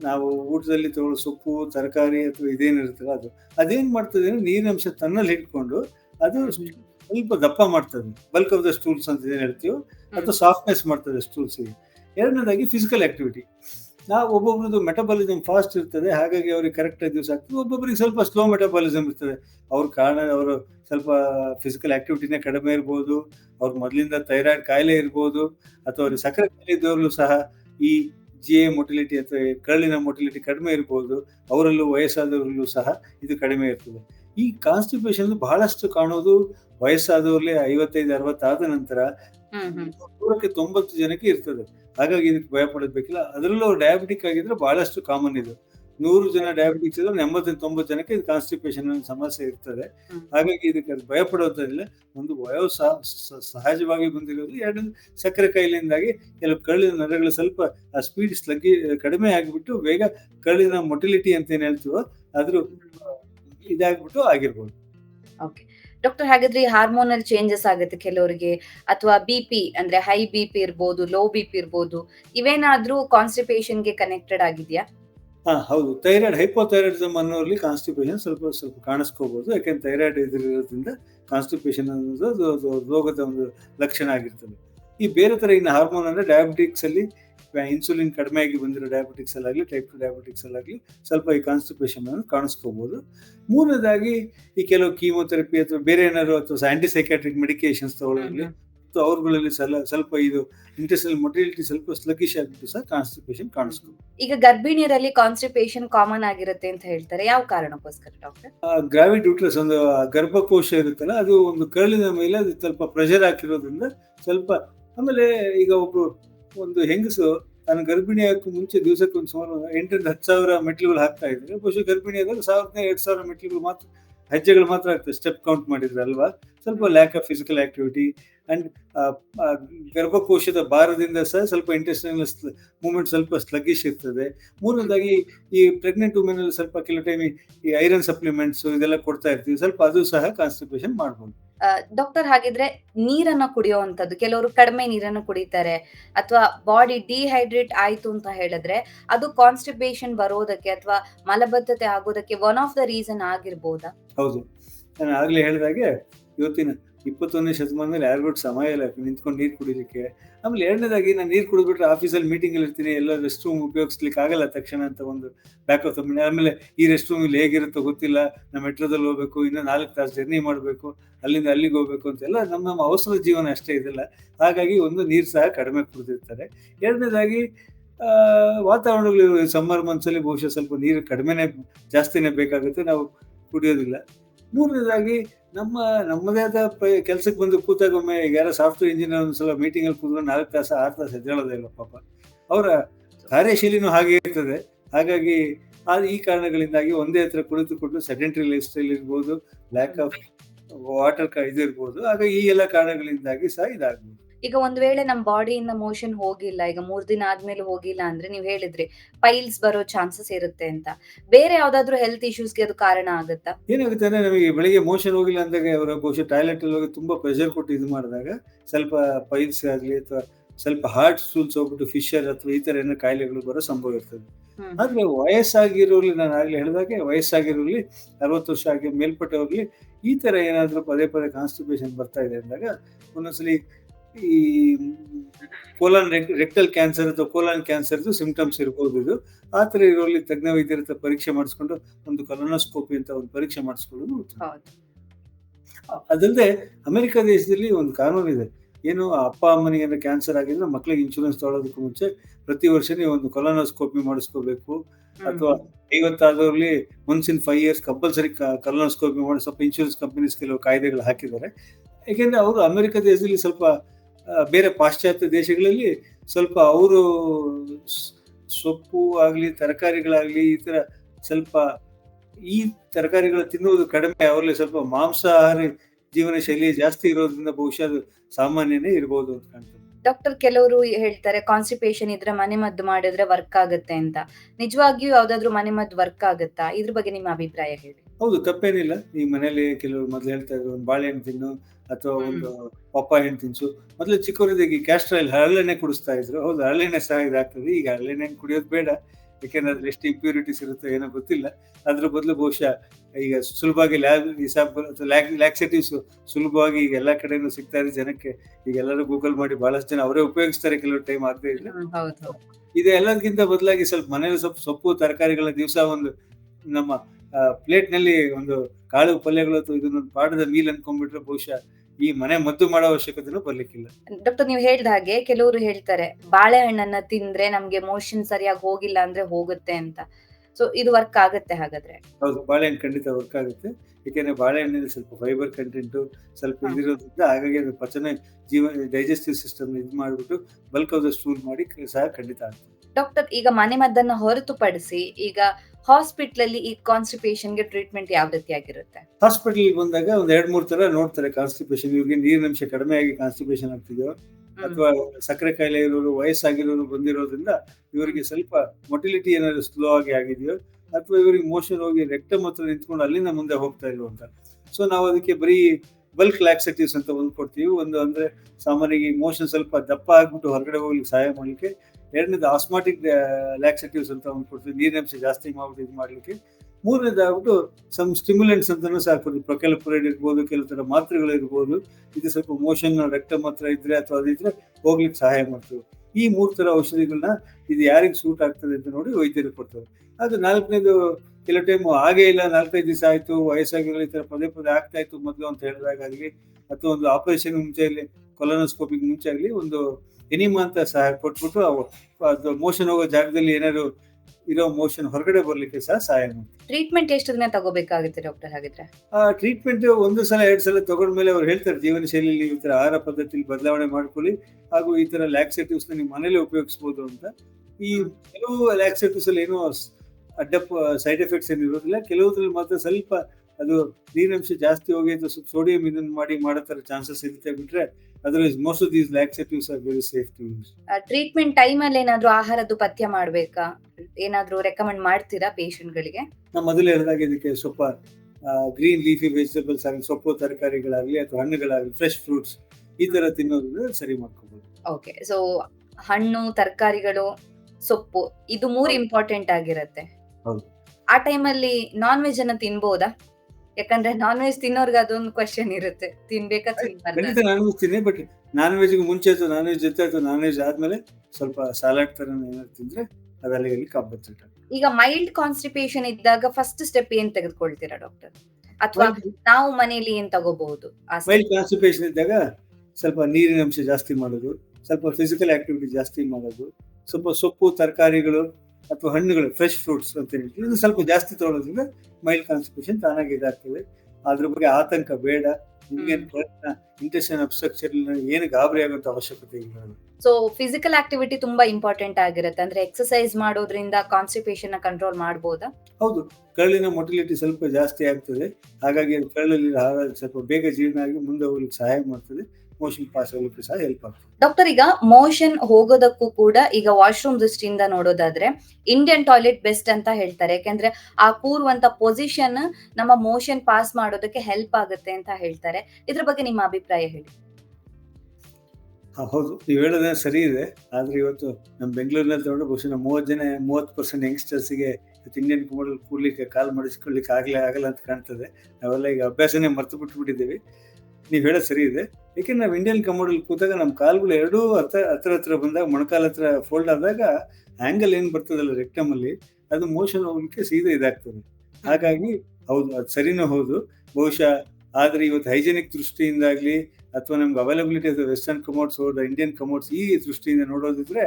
ನಾವು ಊಟದಲ್ಲಿ ತಗೊಳ್ಳೋ ಸೊಪ್ಪು ತರಕಾರಿ ಅಥವಾ ಇದೇನಿರುತ್ತಲ್ಲ ಅದು. ಅದೇನು ಮಾಡ್ತದೆ ಅಂದರೆ ನೀರಿನ ಅಂಶ ತನ್ನಲ್ಲಿ ಹಿಡ್ಕೊಂಡು ಅದು ಸ್ವಲ್ಪ ದಪ್ಪ ಮಾಡ್ತದೆ. ಬಲ್ಕ್ ಆಫ್ ದ ಸ್ಟೂಲ್ಸ್ ಅಂತ ಏನು ಹೇಳ್ತೀವೋ ಅಥವಾ ಸಾಫ್ಟ್ನೆಸ್ ಮಾಡ್ತದೆ ಸ್ಟೂಲ್ಸಿಗೆ ಎರಡನೇದಾಗಿ ಫಿಸಿಕಲ್ ಆಕ್ಟಿವಿಟಿ ನಾವು ಒಬ್ಬೊಬ್ರದ್ದು ಮೆಟಬಾಲಿಸಮ್ ಫಾಸ್ಟ್ ಇರ್ತದೆ ಹಾಗಾಗಿ ಅವ್ರಿಗೆ ಕರೆಕ್ಟ್ ದಿವಸ ಆಗ್ತದೆ. ಒಬ್ಬೊಬ್ರಿಗೆ ಸ್ವಲ್ಪ ಸ್ಲೋ ಮೆಟಬಾಲಿಸಮ್ ಇರ್ತದೆ. ಅವ್ರ ಕಾರಣ ಅವರು ಸ್ವಲ್ಪ ಫಿಸಿಕಲ್ ಆಕ್ಟಿವಿಟಿನೇ ಕಡಿಮೆ ಇರ್ಬೋದು ಅವ್ರ ಮೊದಲಿಂದ ಥೈರಾಯ್ಡ್ ಕಾಯಿಲೆ ಇರ್ಬೋದು ಅಥವಾ ಅವ್ರಿಗೆ ಸಕ್ಕರೆ ಕಾಯಿಲೆ ಇದ್ದವ್ರಲ್ಲೂ ಸಹ ಈ ಜಿ ಎ ಮೊಟಿಲಿಟಿ ಅಥವಾ ಕರಳಿನ ಮೊಟಿಲಿಟಿ ಕಡಿಮೆ ಇರ್ಬೋದು ಅವರಲ್ಲೂ ವಯಸ್ಸಾದವರಲ್ಲೂ ಸಹ ಇದು ಕಡಿಮೆ ಇರ್ತದೆ. ಈ ಕಾನ್ಸ್ಟಿಪೇಷನ್ ಬಹಳಷ್ಟು ಕಾಣೋದು ವಯಸ್ಸಾದವ್ರಲ್ಲಿ ಐವತ್ತೈದು ಅರವತ್ತಾದ ನಂತರ ನೂರಕ್ಕೆ ತೊಂಬತ್ತು ಜನಕ್ಕೆ ಇರ್ತದೆ. ಹಾಗಾಗಿ ಇದಕ್ಕೆ ಭಯ ಪಡೋದ್ಬೇಕಿಲ್ಲ. ಅದರಲ್ಲೂ ಡಯಾಬಿಟಿಕ್ ಆಗಿದ್ರೆ ಬಹಳಷ್ಟು ಕಾಮನ್ ಇದು. ನೂರು ಜನ ಡಯಾಬಿಟಿಕ್ಸ್ ಇದ್ರೆ ಎಂಬತ್ತೈದು ತೊಂಬತ್ತು ಜನಕ್ಕೆ ಇದು ಕಾನ್ಸ್ಟಿಪೇಷನ್ ಅನ್ನೋ ಸಮಸ್ಯೆ ಇರ್ತದೆ. ಹಾಗಾಗಿ ಇದಕ್ಕೆ ಅದು ಭಯ ಒಂದು ವಯೋ ಸಹ- ಸಹಜವಾಗಿ ಬಂದಿರೋದು. ಎರಡು ಸಕ್ಕರೆ ಕಾಯಿಲೆಯಿಂದಾಗಿ ಕೆಲವು ಕರಳಿನ ನರಗಳು ಸ್ವಲ್ಪ ಆ ಸ್ಪೀಡ್ ಸ್ಲಗ್ಗಿ ಕಡಿಮೆ ಆಗಿಬಿಟ್ಟು ಬೇಗ ಕರಳಿನ ಮೊಟಿಲಿಟಿ ಅಂತ ಏನ್ ಹೇಳ್ತೀವೋ ಅದ್ರ ಇದಾಗ್ಬಿಟ್ಟು ಆಗಿರ್ಬೋದು. ಡಾಕ್ಟರ್ ಹಾಗಾದ್ರೆ ಹಾರ್ಮೋನಲ್ ಚೇಂಜಸ್ ಆಗುತ್ತೆ ಕೆಲವರಿಗೆ. ಅಥವಾ ಬಿ ಪಿ ಅಂದ್ರೆ ಹೈ ಬಿ ಪಿ ಇರ್ಬೋದು ಲೋ ಬಿ ಪಿ ಇರ್ಬೋದು, ಇವೇನಾದ್ರೂ ಕಾನ್ಸ್ಟಿಪೇಷನ್ಗೆ ಕನೆಕ್ಟೆಡ್ ಆಗಿದೆಯಾ? ಹಾ, ಹೌದು. ಥೈರಾಯ್ಡ್ ಹೈಪೋಥೈರಾಯ್ಡಿಸಮ್ ಅನ್ನೋರಲ್ಲಿ ಕಾನ್ಸ್ಟಿಪೇಷನ್ ಸ್ವಲ್ಪ ಸ್ವಲ್ಪ ಕಾಣಿಸ್ಕೋಬಹುದು ಯಾಕೆಂದ್ರೆ ಥೈರಾಯ್ಡ್ ಇದ್ರಿರೋದ್ರಿಂದ ಕಾನ್ಸ್ಟಿಪೇಷನ್ ಅನ್ನೋದು ರೋಗದ ಒಂದು ಲಕ್ಷಣ ಆಗಿರ್ತದೆ. ಈ ಬೇರೆ ತರ ಇನ್ನು ಹಾರ್ಮೋನ್ ಅಂದ್ರೆ ಡಯಾಬಿಟಿಕ್ಸ್ ಅಲ್ಲಿ ಇನ್ಸುಲಿನ್ ಕಡಿಮೆ ಆಗಿ ಬಂದಿರೋ ಡಯಾಬಿಟಿಕ್ಸ್ ಅಲ್ಲಾಗಲಿ ಟೈಪ್ ಟು ಡಯಾಬಿಟಿಕ್ಸ್ ಅಲ್ಲಾಗಲಿ ಸ್ವಲ್ಪ ಈ ಕಾನ್ಸ್ಟಿಪೇಷನ್ ಅನ್ನು ಕಾಣಿಸ್ಕೋಬಹುದು ಮೂರನೇದಾಗಿ ಈ ಕೆಲವು ಕೀಮೋಥೆರಪಿ ಅಥವಾ ಬೇರೆ ಏನಾದ್ರು ಅಥವಾ ಆಂಟಿಸೈಕ್ಯಾಟ್ರಿಕ್ ಮೆಡಿಕೇಶನ್ಸ್ ಅವ್ರುಗಳಲ್ಲಿ ಸಲ ಸ್ವಲ್ಪ ಇದು ಇಂಟೆಸ್ಟಲ್ ಮೊಟಿಲಿಟಿ ಸ್ವಲ್ಪ ಸ್ಲಗಿಶ್ ಆಗಿಬಿಟ್ಟು ಸಹ ಕಾನ್ಸ್ಟಿಪೇಷನ್ ಕಾಣಿಸ್ಕೋಬಹುದು ಈಗ ಗರ್ಭಿಣಿಯರಲ್ಲಿ ಕಾನ್ಸ್ಟಿಪೇಷನ್ ಕಾಮನ್ ಆಗಿರುತ್ತೆ ಅಂತ ಹೇಳ್ತಾರೆ. ಯಾವ ಕಾರಣಕ್ಕೋಸ್ಕರ ಡಾಕ್ಟರ್? ಗ್ರಾವಿಡ್ ಯೂಟ್ರಸ್ ಒಂದು ಗರ್ಭಕೋಶ ಇರುತ್ತಲ್ಲ ಅದು ಒಂದು ಕರಳಿನ ಮೇಲೆ ಅದು ಸ್ವಲ್ಪ ಪ್ರೆಷರ್ ಹಾಕಿರೋದ್ರಿಂದ ಸ್ವಲ್ಪ ಆಮೇಲೆ ಈಗ ಒಬ್ರು ಒಂದು ಹೆಂಗಸು ತನ್ನ ಗರ್ಭಿಣಿ ಹಾಕಿ ಮುಂಚೆ ದಿವಸಕ್ಕೆ ಒಂದು ಸುಮಾರು ಎಂಟರಿಂದ ಹತ್ತು ಸಾವಿರ ಮೆಟ್ಲುಗಳು ಹಾಕ್ತಾ ಇದ್ರೆ, ಬಹುಶಃ ಗರ್ಭಿಣಿ ಆದಾಗ ಸಾವಿರದ ಎರಡು ಸಾವಿರ ಮೆಟ್ಲುಗಳು ಮಾತ್ರ, ಹೆಜ್ಜೆಗಳು ಮಾತ್ರ ಆಗ್ತದೆ. ಸ್ಟೆಪ್ ಕೌಂಟ್ ಮಾಡಿದ್ರೆ ಅಲ್ವಾ? ಸ್ವಲ್ಪ lack of physical activity and ಗರ್ಭಕೋಶದ ಭಾರದಿಂದ ಸಹ ಸ್ವಲ್ಪ ಇಂಟೆಸ್ಟೈನಲ್ ಮೂಮೆಂಟ್ ಸ್ವಲ್ಪ ಸ್ಲಗ್ಗಿಶ್ ಇರ್ತದೆ. ಮೂರನೇದಾಗಿ, ಈ ಪ್ರೆಗ್ನೆಂಟ್ ವುಮೆನ್ ಅಲ್ಲಿ ಸ್ವಲ್ಪ ಕೆಲವು ಟೈಮ್ ಈ ಐರನ್ ಸಪ್ಲಿಮೆಂಟ್ಸ್ ಇದೆಲ್ಲ ಕೊಡ್ತಾ ಇರ್ತೀವಿ. ಸ್ವಲ್ಪ ಅದು ಸಹ ಕಾನ್ಸ್ಟಿಪೇಷನ್ ಮಾಡ್ಬೋದು. ಡಾಕ್ಟರ್ ಹಾಗಿದ್ರೆ ನೀರನ್ನ ಕುಡಿಯುವಂಥದ್ದು ಕೆಲವರು ಕಡಿಮೆ ನೀರನ್ನು ಕುಡಿತಾರೆ. ಅಥವಾ ಬಾಡಿ ಡಿಹೈಡ್ರೇಟ್ ಆಯ್ತು ಅಂತ ಹೇಳಿದ್ರೆ ಅದು ಕಾನ್ಸ್ಟಿಪೇಷನ್ ಬರೋದಕ್ಕೆ ಅಥವಾ ಮಲಬದ್ಧತೆ ಆಗೋದಕ್ಕೆ ಒನ್ ಆಫ್ ದ ರೀಸನ್ ಆಗಿರ್ಬೋದಾ? ಹೌದು. ನಾನು ಆಗ್ಲೇ ಹೇಳಿದಾಗೆ ಇವತ್ತಿನ ಇಪ್ಪತ್ತೊಂದನೇ ಶತಮಾನದಲ್ಲಿ ಯಾರಿಗೂ ಸಮಯ ಇಲ್ಲ ನಿಂತ್ಕೊಂಡು ನೀರು ಕುಡಿಲಿಕ್ಕೆ? ಆಮೇಲೆ ಎರಡನೇದಾಗಿ ನಾನು ನೀರು ಕುಡಿದ್ಬಿಟ್ರೆ ಆಫೀಸಲ್ಲಿ ಮೀಟಿಂಗ್ ಅಲ್ಲಿ ಇರ್ತೀನಿ, ಎಲ್ಲ ರೆಸ್ಟ್ ರೂಮ್ ಉಪಯೋಗಿಸ್ಲಿಕ್ಕೆ ಆಗಲ್ಲ ತಕ್ಷಣ ಅಂತ ಒಂದು ಬ್ಯಾಕ್ ಆಫ್ ಆಮೇಲೆ ಈ ರೆಸ್ಟ್ ರೂಮ್ ಇಲ್ಲಿ ಹೇಗಿರುತ್ತೋ ಗೊತ್ತಿಲ್ಲ ನಮ್ಮ ಮೆಟ್ರೋದಲ್ಲಿ ಹೋಗ್ಬೇಕು, ಇನ್ನೂ ನಾಲ್ಕು ತಾಸು ಜರ್ನಿ ಮಾಡಬೇಕು, ಅಲ್ಲಿಂದ ಅಲ್ಲಿಗೆ ಹೋಗ್ಬೇಕು ಅಂತೆಲ್ಲ ನಮ್ಮ ನಮ್ಮ ಅವಸರ ಜೀವನ ಅಷ್ಟೇ ಇದೆಲ್ಲ. ಹಾಗಾಗಿ ಒಂದು ನೀರು ಸಹ ಕಡಿಮೆ ಕುಡಿದಿರ್ತಾರೆ. ಎರಡನೇದಾಗಿ ವಾತಾವರಣಗಳು ಸಮ್ಮರ್ ಮಂತ್ಸಲ್ಲಿ ಬಹುಶಃ ಸ್ವಲ್ಪ ನೀರು ಕಡಿಮೆನೇ, ಜಾಸ್ತಿನೇ ಬೇಕಾಗುತ್ತೆ. ನಾವು ಕುಡಿಯೋದಿಲ್ಲ. ಮೂರನೇದಾಗಿ ನಮ್ಮ ನಮ್ಮದೇ ಆದ ಕೆಲಸಕ್ಕೆ ಬಂದು ಕೂತಾಗ ಒಮ್ಮೆ ಈಗ ಯಾರೋ ಸಾಫ್ಟ್ವೇರ್ ಇಂಜಿನಿಯರ್ ಒಂದ್ಸಲ ಮೀಟಿಂಗ್ ಅಲ್ಲಿ ಕೂತ್ಕೊಂಡು ನಾಲ್ಕು ತಾಸು ಆರು ತಾಸು ಎದ್ದೇಳೋದೇ ಇಲ್ಲ ಪಾಪ. ಅವರ ಕಾರ್ಯಶೈಲಿನೂ ಹಾಗೆ ಇರ್ತದೆ. ಹಾಗಾಗಿ ಆ ಈ ಕಾರಣಗಳಿಂದಾಗಿ ಒಂದೇ ಹತ್ರ ಕುಳಿತುಕೊಂಡು ಸೆಡೆಂಟ್ರಿ ಲೈಫ್ ಸ್ಟೈಲ್ ಇರ್ಬೋದು ಲ್ಯಾಕ್ ಆಫ್ ವಾಟರ್ ಇದು ಇರ್ಬೋದು. ಹಾಗಾಗಿ ಈ ಎಲ್ಲ ಕಾರಣಗಳಿಂದಾಗಿ ಸಹ ಇದಾಗ್ಬೋದು. ಈಗ ಒಂದ್ ವೇಳೆ ನಮ್ ಬಾಡಿಯಿಂದ ಮೋಷನ್ ಹೋಗಿಲ್ಲ ಈಗ ಮೂರ್ ದಿನ ಆದ್ಮೇಲೆ ಹೋಗಿಲ್ಲ ಅಂದ್ರೆ ನೀವ್ ಹೇಳಿದ್ರಿ ಪೈಲ್ಸ್ ಬರೋ ಚಾನ್ಸಸ್ ಇರುತ್ತೆ ಅಂತ. ಬೇರೆ ಯಾವ್ದಾದ್ರು ಹೆಲ್ತ್ ಇಶ್ಯೂಸ್ಗೆ ಅದು ಕಾರಣ ಆಗುತ್ತಾ? ಏನಾಗುತ್ತೆ ಅಂದ್ರೆ ನಮಗೆ ಬೆಳಿಗ್ಗೆ ಮೋಷನ್ ಹೋಗಿಲ್ಲ ಅಂದಾಗ ಅವರ ಬಹುಶಃ ಟಾಯ್ಲೆಟ್ ಅಲ್ಲಿ ಹೋಗಿ ತುಂಬಾ ಪ್ರೆಷರ್ ಕೊಟ್ಟು ಇದು ಮಾಡಿದಾಗ ಸ್ವಲ್ಪ ಪೈಲ್ಸ್ ಆಗ್ಲಿ ಅಥವಾ ಸ್ವಲ್ಪ ಹಾರ್ಟ್ ಸ್ಟೂಲ್ಸ್ ಹೋಗ್ಬಿಟ್ಟು ಫಿಶರ್ ಅಥವಾ ಈ ತರ ಏನೋ ಕಾಯಿಲೆಗಳು ಬರೋ ಸಂಭವ ಇರ್ತದೆ. ಆದ್ರೆ ವಯಸ್ಸಾಗಿರೋರ್ಲಿ ನಾನು ಆಗ್ಲಿ ಹೇಳಿದಾಗೆ ವಯಸ್ಸಾಗಿರೋರ್ಲಿ ಅರವತ್ತು ವರ್ಷ ಆಗಿ ಮೇಲ್ಪಟ್ಟವ್ರಲ್ಲಿ ಈ ತರ ಏನಾದ್ರೂ ಪದೇ ಪದೇ ಕಾನ್ಸ್ಟಿಪೇಷನ್ ಬರ್ತಾ ಇದೆ ಅಂದಾಗ ಒಂದೊಂದ್ಸಲಿ ಈ ಕೋಲಾನ್ ರೆಕ್ಟಲ್ ಕ್ಯಾನ್ಸರ್ ಅಥವಾ ಕೋಲಾನ್ ಕ್ಯಾನ್ಸರ್ದು ಸಿಂಪ್ಟಮ್ಸ್ ಇರ್ಬೋದು ಇದು. ಆ ಥರ ಇರೋಲ್ಲಿ ತಜ್ಞ ವೈದ್ಯರ ಹತ್ರ ಪರೀಕ್ಷೆ ಮಾಡಿಸ್ಕೊಂಡು ಒಂದು ಕೊಲೊನೋಸ್ಕೋಪಿ ಅಂತ ಒಂದು ಪರೀಕ್ಷೆ ಮಾಡಿಸ್ಕೊಳ್ಳೋದು. ಅದಲ್ಲದೆ ಅಮೆರಿಕ ದೇಶದಲ್ಲಿ ಒಂದು ಕಾನೂನು ಇದೆ. ಏನು ಅಪ್ಪ ಅಮ್ಮನಿಗೆ ಏನಾದ್ರು ಕ್ಯಾನ್ಸರ್ ಆಗಿದ್ರೆ ಮಕ್ಕಳಿಗೆ ಇನ್ಶೂರೆನ್ಸ್ ತೊಗೊಳೋದಕ್ಕೂ ಮುಂಚೆ ಪ್ರತಿ ವರ್ಷ ನೀವು ಒಂದು ಕೊಲೊನೋಸ್ಕೋಪಿ ಮಾಡಿಸ್ಕೋಬೇಕು. ಅಥವಾ ಐವತ್ತಾದವ್ರಲ್ಲಿ once in five years compulsory colonoscopy ಮಾಡಿ ಸ್ವಲ್ಪ ಇನ್ಶೂರೆನ್ಸ್ ಕಂಪನೀಸ್ ಕೆಲವು ಕಾಯ್ದೆಗಳು ಹಾಕಿದ್ದಾರೆ. ಯಾಕೆಂದ್ರೆ ಅವರು ಅಮೆರಿಕ ದೇಶದಲ್ಲಿ ಸ್ವಲ್ಪ ಬೇರೆ ಪಾಶ್ಚಾತ್ಯ ದೇಶಗಳಲ್ಲಿ ಸ್ವಲ್ಪ ಅವರು ಸೊಪ್ಪು ಆಗಲಿ ತರಕಾರಿಗಳಾಗಲಿ ಈ ಥರ ಸ್ವಲ್ಪ ಈ ತರಕಾರಿಗಳು ತಿನ್ನುವುದು ಕಡಿಮೆ. ಅವರಲ್ಲಿ ಸ್ವಲ್ಪ ಮಾಂಸಾಹಾರಿ ಜೀವನ ಶೈಲಿ ಜಾಸ್ತಿ ಇರೋದ್ರಿಂದ ಬಹುಶಃ ಅದು ಸಾಮಾನ್ಯನೇ ಇರಬಹುದು ಅಂತ ಕಾಣ್ತದೆ. ಡಾಕ್ಟರ್ ಕೆಲವರು ಹೇಳ್ತಾರೆ ಕಾನ್ಸ್ಟಿಪೇಷನ್ ಇದ್ರೆ ಮನೆ ಮದ್ದು ಮಾಡಿದ್ರೆ ವರ್ಕ್ ಆಗುತ್ತೆ ಅಂತ. ನಿಜವಾಗಿಯೂ ಯಾವ್ದಾದ್ರು ಮನೆ ಮದ್ದು ವರ್ಕ್ ಆಗುತ್ತಾ? ಇದ್ರ ಬಗ್ಗೆ ನಿಮ್ಮ ಅಭಿಪ್ರಾಯ ಹೇಳಿ. ಹೌದು ತಪ್ಪೇನಿಲ್ಲ. ಈ ಮನೆಯಲ್ಲಿ ಕೆಲವರು ಮೊದಲು ಹೇಳ್ತಾ ಇದ್ರು ಒಂದು ಬಾಳೆಹಣ್ಣು ತಿನ್ನು ಅಥವಾ ಒಂದು ಪಪ್ಪ ಹೆಣ್ ತಿನ್ಸು. ಮೊದಲು ಚಿಕ್ಕವರಿದ್ದಾಗ ಈ ಇಲ್ಲಿ ಹರಳೆಣ್ಣೆ ಕುಡಿಸ್ತಾ ಇದ್ರು. ಹೌದು ಹರಳೆಣ್ಣೆ ಸಹ ಇದಾಗ್ತದೆ. ಈಗ ಹರಳೆಣ್ಣೆ ಕುಡಿಯೋದು ಬೇಡ. ಯಾಕೆಂದ್ರೆ ಅದ್ರಲ್ಲಿ ಎಷ್ಟು ಇಂಪ್ಯೂರಿಟೀಸ್ ಇರುತ್ತೋ ಏನೋ ಗೊತ್ತಿಲ್ಲ. ಅದ್ರ ಬದಲು ಬಹುಶಃ ಈಗ ಸುಲಭವಾಗಿ ಲ್ಯಾಬ್ ಅಥವಾ ಲ್ಯಾಕ್ಸೇಟಿವ್ಸ್ ಸುಲಭವಾಗಿ ಈಗ ಎಲ್ಲ ಕಡೆನೂ ಸಿಗ್ತಾ ಇದೆ ಜನಕ್ಕೆ. ಈಗ ಎಲ್ಲರೂ ಗೂಗಲ್ ಮಾಡಿ ಬಹಳಷ್ಟು ಜನ ಅವರೇ ಉಪಯೋಗಿಸ್ತಾರೆ. ಕೆಲವು ಟೈಮ್ ಆಗದೆ ಇಲ್ಲ. ಇದು ಎಲ್ಲದಕ್ಕಿಂತ ಬದಲಾಗಿ ಸ್ವಲ್ಪ ಮನೇಲಿ ಸ್ವಲ್ಪ ಸೊಪ್ಪು ತರಕಾರಿಗಳ ದಿವಸ ಒಂದು ನಮ್ಮ ಪ್ಲೇಟ್ನಲ್ಲಿ ಒಂದು ಕಾಳು ಪಲ್ಯಗಳು ಅಥವಾ ಇದನ್ನೊಂದು ಪಾಡದ ಮೀಲ್ ಅನ್ಕೊಂಡ್ಬಿಟ್ರೆ ಬಹುಶಃ ಈ ಮನೆ ಮದ್ದು ಮಾಡೋ ಅವಶ್ಯಕತೆನೂ ಬರ್ಲಿಕ್ಕಿಲ್ಲ. ಡಾಕ್ಟರ್ ನೀವು ಹೇಳಿದ ಹಾಗೆ ಕೆಲವರು ಹೇಳ್ತಾರೆ ಬಾಳೆಹಣ್ಣನ್ನ ತಿಂದ್ರೆ ನಮ್ಗೆ ಮೋಷನ್ ಸರಿಯಾಗಿ ಹೋಗಿಲ್ಲ ಅಂದ್ರೆ ಹೋಗುತ್ತೆ ಅಂತ. ಸೊ ಇದು ವರ್ಕ್ ಆಗುತ್ತೆ ಹಾಗಾದ್ರೆ? ಹೌದು ಬಾಳೆಹಣ್ಣು ಖಂಡಿತ ವರ್ಕ್ ಆಗುತ್ತೆ. ಯಾಕೆಂದ್ರೆ ಬಾಳೆಹಣ್ಣಿನ ಸ್ವಲ್ಪ ಫೈಬರ್ ಕಂಟೆಂಟು ಸ್ವಲ್ಪ. ಇದಿರೋದ್ರಿಂದ ಹಾಗಾಗಿ ಅದು ಪಚನ ಜೀವ ಡೈಜೆಸ್ಟಿವ್ ಸಿಸ್ಟಮ್ ಇದು ಮಾಡಿಬಿಟ್ಟು ಬಲ್ಕ್ ಆಫ್ ದ ಸ್ಟೂಲ್ ಮಾಡಿ ಸಹ ಖಂಡಿತ ಆಗುತ್ತೆ ಡಾಕ್ಟರ್ ಈಗ ಮನೆ ಮದ್ದನ್ನ ಹೊರತುಪಡಿಸಿ ಈಗ ಹಾಸ್ಪಿಟಲ್ ಅಲ್ಲಿ ಈ ಕಾನ್ಸ್ಟಿಪೇಷನ್ಗೆ ಟ್ರೀಟ್ಮೆಂಟ್ ಯಾವ ರೀತಿ ಆಗಿರುತ್ತೆ? ಹಾಸ್ಪಿಟಲ್ ಬಂದಾಗ ಒಂದ್ ಎರಡ್ ಮೂರ್ ತರ ನೋಡ್ತಾರೆ ಕಾನ್ಸ್ಟಿಪೇಷನ್ ಇವ್ರಿಗೆ ನೀರಿನಂಶ ಕಡಿಮೆ ಆಗಿ ಕಾನ್ಸ್ಟಿಪೇಷನ್ ಆಗ್ತಿದೆಯೋ ಅಥವಾ ಸಕ್ಕರೆ ಕಾಯಿಲೆ ಇರೋರು ವಯಸ್ಸಾಗಿರೋರು ಬಂದಿರೋದ್ರಿಂದ ಇವರಿಗೆ ಸ್ವಲ್ಪ ಮೊಟಿಲಿಟಿ ಏನಾದ್ರು ಸ್ಲೋ ಆಗಿ ಆಗಿದೆಯೋ ಅಥವಾ ಇವರಿಗೆ ಮೋಷನ್ ಹೋಗಿ ರೆಕ್ಟಮ್ ಹತ್ರ ನಿಂತ್ಕೊಂಡು ಅಲ್ಲಿಂದ ಮುಂದೆ ಹೋಗ್ತಾ ಇಲ್ವೋ ಅಂತ. ಸೊ ನಾವು ಅದಕ್ಕೆ ಬರೀ ಬಲ್ಕ್ ಲ್ಯಾಕ್ಸೆಟಿವ್ಸ್ ಅಂತ ಒಂದು ಕೊಡ್ತೀವಿ. ಒಂದು ಅಂದ್ರೆ ಸಾಮಾನ್ಯವಾಗಿ ಮೋಷನ್ ಸ್ವಲ್ಪ ದಪ್ಪ ಆಗ್ಬಿಟ್ಟು ಹೊರಗಡೆ ಹೋಗ್ಲಿಕ್ಕೆ ಸಹಾಯ ಮಾಡಲಿಕ್ಕೆ ಎರಡನೇದು ಆಸ್ಮಾಟಿಕ್ ಲ್ಯಾಕ್ಸಟಿವ್ಸ್ ಅಂತ ಒಂದು ಕೊಡ್ತೀವಿ. ನೀರಿನಂಶ ಜಾಸ್ತಿ ಮಾಡ್ಬಿಟ್ಟು ಇದು ಮಾಡಲಿಕ್ಕೆ. ಮೂರನೇದು ಆಗ್ಬಿಟ್ಟು ಸಮ್ ಸ್ಟಿಮ್ಯುಲೆಂಟ್ಸ್ ಅಂತಲೂ ಸಹ ಕೊಡ್ತೀವಿ. ಪ್ರೊಕೆಲಪುರೈಡ್ ಇರ್ಬೋದು, ಕೆಲವು ಥರ ಮಾತ್ರೆಗಳಿರ್ಬೋದು ಇದು ಸ್ವಲ್ಪ ಮೋಷನ್ ರಕ್ತ ಮಾತ್ರ ಇದ್ರೆ ಅಥವಾ ಅದಿದ್ರೆ ಹೋಗ್ಲಿಕ್ಕೆ ಸಹಾಯ ಮಾಡ್ತೀವಿ ಈ ಮೂರು ಥರ ಔಷಧಿಗಳನ್ನ ಇದು ಯಾರಿಗೆ ಸೂಟ್ ಆಗ್ತದೆ ಅಂತ ನೋಡಿ ವೈದ್ಯರು ಕೊಡ್ತಾರೆ. ಅದು ನಾಲ್ಕನೇದು, ಕೆಲವು ಟೈಮು ಹಾಗೇ ಇಲ್ಲ, ನಾಲ್ಕೈದು ದಿವಸ ಆಯಿತು ವಯಸ್ಸಾಗಿರೋ ಈ ಥರ ಪದೇ ಪದೇ ಆಗ್ತಾ ಇತ್ತು ಮೊದಲು ಅಂತ ಹೇಳಿದಾಗಲಿ ಅಥವಾ ಒಂದು ಆಪರೇಷನ್ ಮುಂಚೆಯಲ್ಲಿ ಆಗಲಿ ಕೊಲನೋಸ್ಕೋಪಿಗೆ ಮುಂಚೆ ಆಗಲಿ ಒಂದು ಎನಿಮಾ ಅಂತ ಸಹ ಕೊಟ್ಬಿಟ್ಟು ಅದು ಮೋಷನ್ ಹೋಗೋ ಜಾಗದಲ್ಲಿ ಏನಾದ್ರು ಇರೋ ಮೋಷನ್ ಹೊರಗಡೆ ಬರ್ಲಿಕ್ಕೆ ಸಹ ಸಹಾಯ ಮಾಡುತ್ತೆ ಟ್ರೀಟ್ಮೆಂಟ್ ಎಷ್ಟು ದಿನ ತಗೋಬೇಕಾಗುತ್ತೆ ಡಾಕ್ಟರ್ ಹಾಗಿದ್ರೆ? ಆ ಟ್ರೀಟ್ಮೆಂಟ್ ಒಂದು ಸಲ ಎರಡು ಸಲ ತಗೊಂಡ್ಮೇಲೆ ಅವ್ರು ಹೇಳ್ತಾರೆ ಜೀವನ ಶೈಲಿಯಲ್ಲಿ ಈ ತರ ಆಹಾರ ಪದ್ಧತಿಲಿ ಬದಲಾವಣೆ ಮಾಡ್ಕೊಳ್ಳಿ ಹಾಗೂ ಈ ತರ ಲ್ಯಾಕ್ಸೇಟಿವ್ಸ್ ನಿಮ್ಮ ಮನೇಲಿ ಉಪಯೋಗಿಸ್ಬೋದು ಅಂತ. ಈ ಕೆಲವು ಲ್ಯಾಕ್ಸೇಟಿವ್ಸ್ ಅಲ್ಲಿ ಏನೋ ಅಡ್ಡ ಸೈಡ್ ಎಫೆಕ್ಟ್ಸ್ ಏನು ಇರೋದಿಲ್ಲ ಕೆಲವುದ್ರಲ್ಲಿ ಮಾತ್ರ ಸ್ವಲ್ಪ ಅದು ನೀರಿನಂಶ ಜಾಸ್ತಿ ಹೋಗಿ ಅದು ಸ್ವಲ್ಪ ಸೋಡಿಯಂ ಇದನ್ನು ಮಾಡಿ ಮಾಡೋ ಥರ ಚಾನ್ಸಸ್ ಇರುತ್ತೆ ಬಿಟ್ರೆ otherwise most of these laxatives are very safe to use treatment time ಅಲ್ಲಿ ಏನಾದ್ರೂ ಆಹಾರದ್ದು ಪಥ್ಯ ಮಾಡ್ಬೇಕಾ? ಏನಾದ್ರೂ ರೆಕಮೆಂಡ್ ಮಾಡ್ತೀರಾ ಪೇಷಂಟ್ ಗಳಿಗೆ ನಾವು ಮೊದಲು ಹೇಳಿದಾಗ ಇದಕ್ಕೆ ಸ್ವಲ್ಪ ಗ್ರೀನ್ ಲೀಫಿ ವೆಜಿಟೇಬಲ್ಸ್ ಆಗಲಿ ಸೊಪ್ಪು ತರಕಾರಿಗಳಾಗಲಿ ಅಥವಾ ಹಣ್ಣುಗಳಾಗಲಿ ಫ್ರೆಶ್ ಫ್ರೂಟ್ಸ್ ಈ ತರ ತಿನ್ನೋದ್ರಿಂದ ಸರಿ ಮಾಡ್ಕೋಬಹುದು ಓಕೆ ಸೊ ಹಣ್ಣು ತರಕಾರಿಗಳು ಸೊಪ್ಪು ಇದು ಮೂರು ಇಂಪಾರ್ಟೆಂಟ್ ಆಗಿರುತ್ತೆ. ಹೌದು. ಆ ಟೈಮಲ್ಲಿ ನಾನ್ ವೆಜ್ ಅನ್ನ ತಿನ್ಬೋದಾ? ಯಾಕಂದ್ರೆ ನಾನ್ ವೆಜ್ ತಿನ್ನೋರ್ಗೆ ಅದೊಂದು ಕ್ವಶನ್ ಇರುತ್ತೆ. ತಿನ್ಬೇಕಾ ಖಂಡಿತ ತಿನ್ಬಾರ್ದಾ ನಾನ್ ತಿನ್ನಿ ಬಟ್ ನಾನ್ ವೆಜ್ ಮುಂಚೆ ಅಥವಾ ನಾನ್ ವೆಜ್ ಜೊತೆ ಅಥವಾ ನಾನ್ ವೆಜ್ ಆದ್ಮೇಲೆ ಸ್ವಲ್ಪ ಸಲಾಡ್ ತರ ಏನಾದ್ರು ತಿಂದ್ರೆ ಅದರಲ್ಲಿ ಇಲ್ಲಿ ಕಾಂಪನ್ಸೇಟ್ ಈಗ ಮೈಲ್ಡ್ ಕಾನ್ಸ್ಟಿಪೇಷನ್ ಇದ್ದಾಗ ಫಸ್ಟ್ ಸ್ಟೆಪ್ ಏನ್ ತೆಗೆದುಕೊಳ್ತೀರಾ ಡಾಕ್ಟರ್ ಅಥವಾ ನಾವು ಮನೇಲಿ ಏನ್ ತಗೋಬಹುದು? ಮೈಲ್ಡ್ ಕಾನ್ಸ್ಟಿಪೇಷನ್ ಇದ್ದಾಗ ಸ್ವಲ್ಪ ನೀರಿನ ಅಂಶ ಜಾಸ್ತಿ ಮಾಡೋದು ಸ್ವಲ್ಪ ಫಿಸಿಕಲ್ ಆಕ್ಟಿವಿಟಿ ಜಾಸ್ತಿ ಮಾಡೋದು ಸ್ವಲ್ಪ ಸೊಪ್ಪು ತರಕಾರಿಗಳು ಅಥವಾ ಹಣ್ಣುಗಳು ಫ್ರೆಶ್ ಫ್ರೂಟ್ಸ್ ಅಂತ ಹೇಳ್ತೀವಿ ಇದು ಸ್ವಲ್ಪ ಜಾಸ್ತಿ ತಗೊಳ್ಳೋದ್ರಿಂದ ಮೈಲ್ಡ್ ಕಾನ್ಸ್ಟಿಪೇಷನ್ ತಾನಾಗಿ ಇದಾಗ್ತದೆ. ಅದ್ರ ಬಗ್ಗೆ ಆತಂಕ ಬೇಡ. ನಿಮ್ಗೆ ಇಂಟೆಸ್ಟೈನ್ ಅಬ್ಸ್ಟ್ರಕ್ಚರ್ ಏನು ಗಾಬರಿ ಆಗುವಂತ ಅವಶ್ಯಕತೆ ಇಲ್ಲ ಸೊ ಫಿಸಿಕಲ್ ಆಕ್ಟಿವಿಟಿ ತುಂಬಾ ಇಂಪಾರ್ಟೆಂಟ್ ಆಗಿರುತ್ತೆ. ಅಂದ್ರೆ ಎಕ್ಸರ್ಸೈಸ್ ಮಾಡೋದ್ರಿಂದ ಕಾನ್ಸ್ಟಿಪೇಷನ್ನ ಕಂಟ್ರೋಲ್ ಮಾಡಬಹುದಾ ಹೌದು. ಕರಳಿನ ಮೊಟಿಲಿಟಿ ಸ್ವಲ್ಪ ಜಾಸ್ತಿ ಆಗ್ತದೆ. ಹಾಗಾಗಿ ಕರಳಲ್ಲಿ ಸ್ವಲ್ಪ ಬೇಗ ಜೀರ್ಣ ಆಗಿ ಮುಂದೆ ಹೋಗ್ಲಿಕ್ಕೆ ಸಹಾಯ ಮಾಡ್ತದೆ. ಮೋಷನ್ ಪಾಸ್ ಆಗಲಿಕ್ಕೆ ಸಹ ಹೆಲ್ಪ್ ಆಗ್ತದೆ. ಡಾಕ್ಟರ್ ಈಗ ಮೋಷನ್ ಹೋಗೋದಕ್ಕೂ ಕೂಡ ಈಗ ವಾಶ್ರೂಮ್ ದೃಷ್ಟಿಯಿಂದ ನೋಡೋದಾದ್ರೆ ಇಂಡಿಯನ್ ಟಾಯ್ಲೆಟ್ ಬೆಸ್ಟ್ ಅಂತ ಹೇಳ್ತಾರೆ. ಯಾಕೆಂದ್ರೆ ಆ ಕೂರುವಂತ ಪೊಸಿಷನ್ ನಮ್ಮ ಮೋಷನ್ ಪಾಸ್ ಮಾಡೋದಕ್ಕೆ ಹೆಲ್ಪ್ ಆಗುತ್ತೆ ಅಂತ ಹೇಳ್ತಾರೆ. ಇದ್ರ ಬಗ್ಗೆ ನಿಮ್ಮ ಅಭಿಪ್ರಾಯ ಹೇಳಿ. ಹೌದು. ನೀವು ಹೇಳೋದೇ ಸರಿ ಇದೆ. ಆದ್ರೆ ಇವತ್ತು ನಮ್ಮ ಬೆಂಗಳೂರಿನಲ್ಲಿ ತಗೊಂಡು ಬಹುಶಃ ನಮ್ಮ ಮೂವತ್ತು ಜನ ಮೂವತ್ತು ಪರ್ಸೆಂಟ್ ಯಂಗ್ಸ್ಟರ್ಸ್ಗೆ ಇಂಡಿಯನ್ ಕುಮಡಲ್ ಕೂರ್ಲಿಕ್ಕೆ ಕಾಲು ಮಾಡಿಸ್ಕೊಳ್ಳಿಕ್ಕೆ ಆಗಲೇ ಆಗಲ್ಲ ಅಂತ ಕಾಣ್ತದೆ. ನಾವೆಲ್ಲ ಈಗ ಅಭ್ಯಾಸನೇ ಮರ್ತು ಬಿಟ್ಟು ಬಿಟ್ಟಿದ್ದೀವಿ ನೀವು ಹೇಳೋದು ಸರಿ ಇದೆ. ಯಾಕೆಂದ್ರೆ ನಾವು ಇಂಡಿಯನ್ ಕಮೋಡಲ್ಲಿ ಕೂತಾಗ ನಮ್ಮ ಕಾಲುಗಳು ಎರಡೂ ಹತ್ರ ಹತ್ರ ಹತ್ರ ಬಂದಾಗ, ಮೊಣಕಾಲ ಹತ್ರ ಫೋಲ್ಡ್ ಆದಾಗ ಆ್ಯಂಗಲ್ ಏನು ಬರ್ತದಲ್ಲ ರೆಕ್ಟಮಲ್ಲಿ ಅದು ಮೋಷನ್ ಹೋಗಲಿಕ್ಕೆ ಸೀದಾ ಇದಾಗ್ತದೆ. ಹಾಗಾಗಿ ಹೌದು, ಅದು ಸರಿನೂ ಹೌದು. ಬಹುಶಃ ಆದರೆ ಇವತ್ತು ಹೈಜೆನಿಕ್ ದೃಷ್ಟಿಯಿಂದಾಗಲಿ ಅಥವಾ ನಮ್ಗೆ ಅವೈಲಬಿಲಿಟಿ ಆಫ್ ವೆಸ್ಟರ್ನ್ ಕಮೋಡ್ಸ್ ಹೋದ ಇಂಡಿಯನ್ ಕಮೋಡ್ಸ್ ಈ ದೃಷ್ಟಿಯಿಂದ ನೋಡೋದಿದ್ರೆ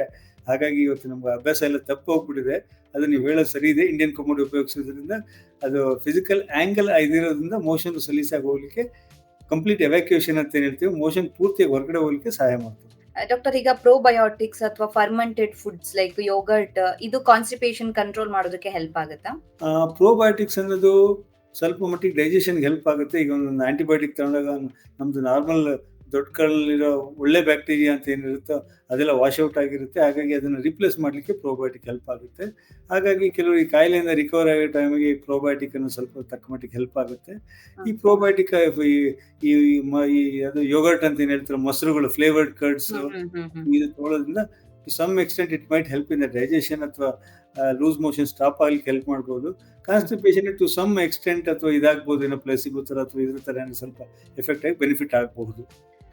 ಹಾಗಾಗಿ ಇವತ್ತು ನಮ್ಗೆ ಅಭ್ಯಾಸ ಎಲ್ಲ ತಪ್ಪು ಹೋಗ್ಬಿಟ್ಟಿದೆ. ಅದು ನೀವು ಹೇಳೋದು ಸರಿ ಇದೆ. ಇಂಡಿಯನ್ ಕಮೋಡ್ ಉಪಯೋಗಿಸೋದ್ರಿಂದ ಅದು ಫಿಸಿಕಲ್ ಆ್ಯಂಗಲ್ ಇದಿರೋದ್ರಿಂದ ಮೋಷನ್ ಸಲೀಸಾಗಿ ಹೋಗ್ಲಿಕ್ಕೆ ಕಂಪ್ಲೀಟ್ ಎವ್ಯಾಕ್ಯುಯೇಷನ್ ಅಂತ ಏನ್ ಹೇಳ್ತೀವಿ ಮೋಷನ್ ಪೂರ್ತಿಯಾಗಿ ಹೊರಗಡೆ ಹೋಗ್ಲಿಕ್ಕೆ ಸಹಾಯ ಮಾಡ್ತದೆ. ಡಾಕ್ಟರ್ ಈಗ ಪ್ರೋಬಯೋಟಿಕ್ಸ್ ಅಥವಾ ಫರ್ಮೆಂಟೆಡ್ ಫುಡ್ಸ್ ಲೈಕ್ ಯೋಗರ್ಟ್ ಇದು ಕಾನ್ಸ್ಟಿಪೇಷನ್ ಕಂಟ್ರೋಲ್ ಮಾಡೋದಕ್ಕೆ ಹೆಲ್ಪ್ ಆಗುತ್ತಾ? ಪ್ರೋಬಯೋಟಿಕ್ಸ್ ಅನ್ನೋದು ಸ್ವಲ್ಪ ಮಟ್ಟಿಗೆ ಡೈಜೆಷನ್ಗೆ ಹೆಲ್ಪ್ ಆಗುತ್ತೆ. ಈಗ ಒಂದು ಆಂಟಿಬಯೋಟಿಕ್ ತಗೊಂಡಾಗ ನಮ್ದು ನಾರ್ಮಲ್ ದೊಡ್ಡ ಕಲ್ಲಲ್ಲಿರೋ ಒಳ್ಳೆ ಬ್ಯಾಕ್ಟೀರಿಯಾ ಅಂತ ಏನಿರುತ್ತೋ ಅದೆಲ್ಲ ವಾಶ್ಔಟ್ ಆಗಿರುತ್ತೆ. ಹಾಗಾಗಿ ಅದನ್ನು ರಿಪ್ಲೇಸ್ ಮಾಡಲಿಕ್ಕೆ ಪ್ರೋಬಯೋಟಿಕ್ ಹೆಲ್ಪ್ ಆಗುತ್ತೆ. ಹಾಗಾಗಿ ಕೆಲವರು ಈ ಕಾಯಿಲೆಯಿಂದ ರಿಕವರ್ ಆಗೋ ಟೈಮಿಗೆ ಈ ಅನ್ನು ಸ್ವಲ್ಪ ತಕ್ಕ ಮಟ್ಟಿಗೆ ಹೆಲ್ಪ್ ಆಗುತ್ತೆ. ಈ ಪ್ರೋಬಯೋಟಿಕ್ ಈ ಈ ಅದು ಯೋಗರ್ಟ್ ಅಂತ ಏನು ಹೇಳ್ತಾರೆ ಮೊಸರುಗಳು ಫ್ಲೇವರ್ಡ್ ಕರ್ಡ್ಸ್ ಇದು ತಗೊಳ್ಳೋದ್ರಿಂದ to some extent it might help in the digestion ಅಥವಾ ಲೂಸ್ ಮೋಷನ್ ಸ್ಟಾಪ್ ಆಗ್ಲಿಕ್ಕೆ ಹೆಲ್ಪ್ ಮಾಡ್ಬೋದು. ಕಾನ್ಸ್ಟಿಪೇಷನ್ ಟು ಸಮ್ ಎಕ್ಸ್ಟೆಂಟ್ ಅಥವಾ ಇದಾಗ್ಬೋದು ಏನೋ ಪ್ಲೇಸಿಗೋ ಥರ ಅಥವಾ ಇದ್ರ ಥರ ಏನೋ ಸ್ವಲ್ಪ ಎಫೆಕ್ಟ್ ಆಗಿ ಬೆನಿಫಿಟ್ ಆಗಬಹುದು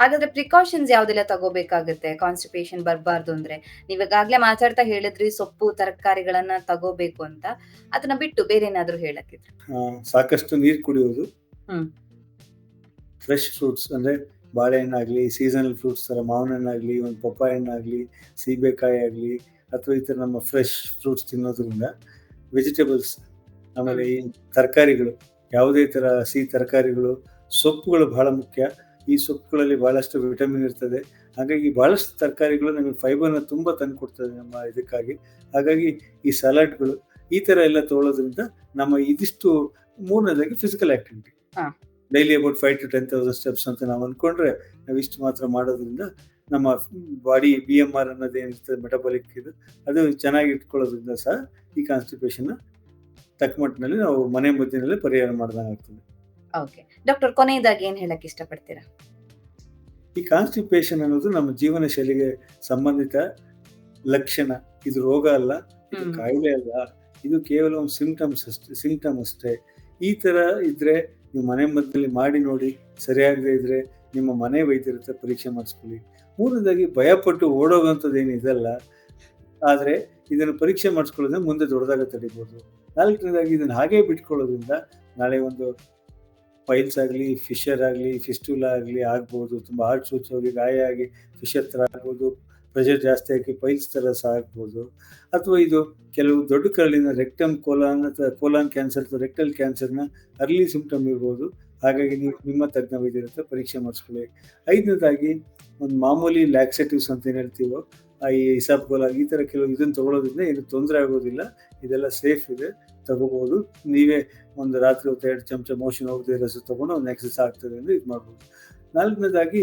ಹಾಗಾದ್ರೆ ಪ್ರಿಕಾಷನ್ಸ್ ಯಾವ್ದೆಲ್ಲ ತಗೋಬೇಕಾಗುತ್ತೆ? ಕಾನ್ಸ್ಟಿಪೇಷನ್ ಬರಬಾರ್ದು ಅಂದ್ರೆ. ನೀವಾಗ್ಲೇ ಮಾತಾಡ್ತಾ ಹೇಳಿದ್ರಿ ಸೊಪ್ಪು ತರಕಾರಿಗಳನ್ನ ತಗೋಬೇಕು ಅಂತ. ಅದನ್ನ ಬಿಟ್ಟು ಬೇರೆ ಏನಾದ್ರು ಹೇಳಕ್ಕಿದ್ರೆ. ಸಾಕಷ್ಟು ನೀರು ಕುಡಿಯೋದು. ಫ್ರೆಶ್ ಫ್ರೂಟ್ಸ್ ಅಂದ್ರೆ ಬಾಳೆಹಣ್ಣಾಗ್ಲಿ ಸೀಸನಲ್ ಫ್ರೂಟ್ಸ್ ತರ ಮಾವಿನ ಹಣ್ಣಾಗ್ಲಿ ಒಂದು ಪಪ್ಪಾಯ ಹಣ್ಣಾಗ್ಲಿ ಸೀಬೆಕಾಯಿ ಆಗಲಿ ಅಥವಾ ಈ ಥರ ನಮ್ಮ ಫ್ರೆಶ್ ಫ್ರೂಟ್ಸ್ ತಿನ್ನೋದ್ರಿಂದ ವೆಜಿಟೇಬಲ್ಸ್ ಆಮೇಲೆ ಈ ತರಕಾರಿಗಳು ಯಾವುದೇ ಥರ ಸಿಹಿ ತರಕಾರಿಗಳು ಸೊಪ್ಪುಗಳು ಬಹಳ ಮುಖ್ಯ. ಈ ಸೊಪ್ಪುಗಳಲ್ಲಿ ಬಹಳಷ್ಟು ವಿಟಮಿನ್ ಇರ್ತದೆ. ಹಾಗಾಗಿ ಬಹಳಷ್ಟು ತರಕಾರಿಗಳು ನಮಗೆ ಫೈಬರ್ನ ತುಂಬ ತಂದು ಕೊಡ್ತದೆ ನಮ್ಮ ಇದಕ್ಕಾಗಿ. ಹಾಗಾಗಿ ಈ ಸಲಾಡ್ಗಳು ಈ ಥರ ಎಲ್ಲ ತೊಗೊಳ್ಳೋದ್ರಿಂದ ನಮ್ಮ ಇದಿಷ್ಟು ಮೂರನೇದಾಗಿ physical activity. Daily about five to ten thousand steps ಅಂತ ನಾವು ಅಂದ್ಕೊಂಡ್ರೆ ನಾವು ಇಷ್ಟು ಮಾತ್ರ ಮಾಡೋದ್ರಿಂದ ನಮ್ಮ ಬಾಡಿ ಬಿ ಎಂ ಆರ್ ಅನ್ನೋದು ಏನಿರ್ತದೆ ಮೆಟಬಾಲಿಕ್ ಇದು ಅದು ಚೆನ್ನಾಗಿ ಇಟ್ಕೊಳ್ಳೋದ್ರಿಂದ ಸಹ ಈ ಕಾನ್ಸ್ಟಿಪೇಷನ್ ತಕ್ಕ ಮಟ್ಟಿನಲ್ಲಿ ನಾವು ಮನೆ ಮದ್ದಿನಲ್ಲಿ ಪರಿಹಾರ ಮಾಡ್ದಂಗೆ ಆಗ್ತದೆ ಓಕೆ ಡಾಕ್ಟರ್ ಕೊನೆಯದಾಗಿ ಏನು ಹೇಳಕ್ಕೆ ಇಷ್ಟಪಡ್ತೀರಾ? ಈ ಕಾನ್ಸ್ಟಿಪೇಷನ್ ಅನ್ನೋದು ನಮ್ಮ ಜೀವನ ಶೈಲಿಗೆ ಸಂಬಂಧಿತ ಲಕ್ಷಣ. ಇದು ರೋಗ ಅಲ್ಲ ಇದು ಕಾಯಿಲೆ ಅಲ್ಲ ಇದು ಕೇವಲ ಒಂದು ಸಿಂಪ್ಟಮ್ಸ್ ಅಷ್ಟೇ ಸಿಂಪ್ಟಮ್ ಅಷ್ಟೇ. ಈ ತರ ಇದ್ರೆ ನೀವು ಮನೆ ಮದ್ದಲ್ಲಿ ಮಾಡಿ ನೋಡಿ ಸರಿಯಾಗದೇ ಇದ್ರೆ ನಿಮ್ಮ ಮನೆ ವೈದ್ಯರ ಹತ್ರ ಪರೀಕ್ಷೆ ಮಾಡಿಸ್ಕೊಳ್ಳಿ. ಮೂರನೇದಾಗಿ ಭಯಪಟ್ಟು ಓಡೋಗಂಥದ್ದು ಇದಲ್ಲ. ಆದರೆ ಇದನ್ನು ಪರೀಕ್ಷೆ ಮಾಡಿಸ್ಕೊಳ್ಳೋದ್ರೆ ಮುಂದೆ ದೊಡ್ಡದಾಗ ತಡಿಬೋದು. ನಾಲ್ಕನೇದಾಗಿ ಇದನ್ನು ಹಾಗೆ ಬಿಟ್ಕೊಳ್ಳೋದ್ರಿಂದ ನಾಳೆ ಒಂದು ಪೈಲ್ಸ್ ಆಗಲಿ, ಫಿಶರ್ ಆಗಲಿ, ಫಿಸ್ಟುಲಾ ಆಗಲಿ ಆಗ್ಬೋದು, ತುಂಬ ಹಾರ್ಟ್ ಸೂಚ್ ಹೋಗಿ ಗಾಯ ಆಗಿ ಫಿಶರ್ ಥರ ಆಗ್ಬೋದು, ಪ್ರೆಷರ್ ಜಾಸ್ತಿ ಆಗಿ ಪೈಲ್ಸ್ ಥರ ಸಹ ಆಗ್ಬೋದು. ಅಥವಾ ಇದು ಕೆಲವು ದೊಡ್ಡ ಕರಳಿನ ರೆಕ್ಟಮ್ ಕೋಲಾನ್ ಅಥವಾ ಕೋಲಾನ್ ಕ್ಯಾನ್ಸರ್ ಅಥವಾ ರೆಕ್ಟಲ್ ಕ್ಯಾನ್ಸರ್ನ ಅರ್ಲಿ ಸಿಂಪ್ಟಮ್ ಇರ್ಬೋದು. ಹಾಗಾಗಿ ನೀವು ನಿಮ್ಮ ತಜ್ಞ ವೈದ್ಯರ ಹತ್ರ ಪರೀಕ್ಷೆ ಮಾಡಿಸ್ಕೊಳ್ಳಿ. ಐದನೇದಾಗಿ ಒಂದು ಮಾಮೂಲಿ ಲ್ಯಾಕ್ಸೆಟಿವ್ಸ್ ಅಂತ ಏನು ಹೇಳ್ತೀವೋ ಈ ಹಿಸಾಬ್ ಕೋಲ ಈ ಥರ ಕೆಲವು ಇದನ್ನು ತಗೊಳ್ಳೋದ್ರಿಂದ ಏನು ತೊಂದರೆ ಆಗೋದಿಲ್ಲ. ಇದೆಲ್ಲ ಸೇಫ್ ಇದೆ. ತಗೋಬೋದು. ನೀವೇ ಒಂದು ರಾತ್ರಿ ಹೊತ್ತು ಎರಡು ಚಮಚ ಮೋಷನ್ ಹೋಗದೆ ರಸ ತಗೊಂಡು ಒಂದು ಎಕ್ಸಸ್ ಆಗ್ತದೆ ಅಂದರೆ ಇದು ಮಾಡ್ಬೋದು. ನಾಲ್ಕನೇದಾಗಿ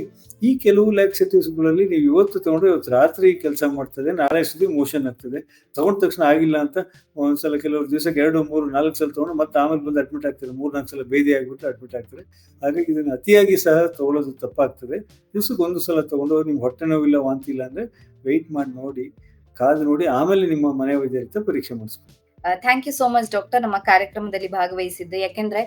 ಈ ಕೆಲವು ಲ್ಯಾಕ್ಸೇಟಿವ್ಸ್ಗಳಲ್ಲಿ ನೀವು ಇವತ್ತು ತಗೊಂಡ್ರೆ ಇವತ್ತು ರಾತ್ರಿ ಕೆಲಸ ಮಾಡ್ತದೆ, ನಾಳೆ ಸುದ್ದಿ ಮೋಷನ್ ಆಗ್ತದೆ. ತಗೊಂಡ ತಕ್ಷಣ ಆಗಿಲ್ಲ ಅಂತ ಒಂದ್ಸಲ ಕೆಲವರು ದಿವಸಕ್ಕೆ ಎರಡು, ಮೂರು, ನಾಲ್ಕು ಸಲ ತಗೊಂಡು ಮತ್ತೆ ಆಮೇಲೆ ಬಂದು ಅಡ್ಮಿಟ್ ಆಗ್ತಾರೆ. ಮೂರು, ನಾಲ್ಕು ಸಲ ಬೇದಿ ಆಗಿಬಿಟ್ಟು ಅಡ್ಮಿಟ್ ಆಗ್ತಾರೆ. ಹಾಗಾಗಿ ಇದನ್ನು ಅತಿಯಾಗಿ ಸಹ ತಗೊಳ್ಳೋದು ತಪ್ಪಾಗ್ತದೆ. ದಿವಸಕ್ಕೆ ಒಂದು ಸಲ ತಗೊಂಡು ನಿಮ್ಗೆ ಹೊಟ್ಟೆ ನೋವಿಲ್ಲ, ವಾಂತಿ ಇಲ್ಲ ಅಂದರೆ ವೆಯ್ಟ್ ಮಾಡಿ ನೋಡಿ, ಕಾದು ನೋಡಿ, ಆಮೇಲೆ ನಿಮ್ಮ ಮನೆ ವೈದ್ಯರ ಹತ್ರ ಪರೀಕ್ಷೆ ಮಾಡಿಸ್ಕೊಳ್ಳಿ. Thank you so much doctor ನಮ್ಮ ಕಾರ್ಯಕ್ರಮದಲ್ಲಿ ಭಾಗವಹಿಸಿದ್ದು. ಯಾಕೆಂದ್ರೆ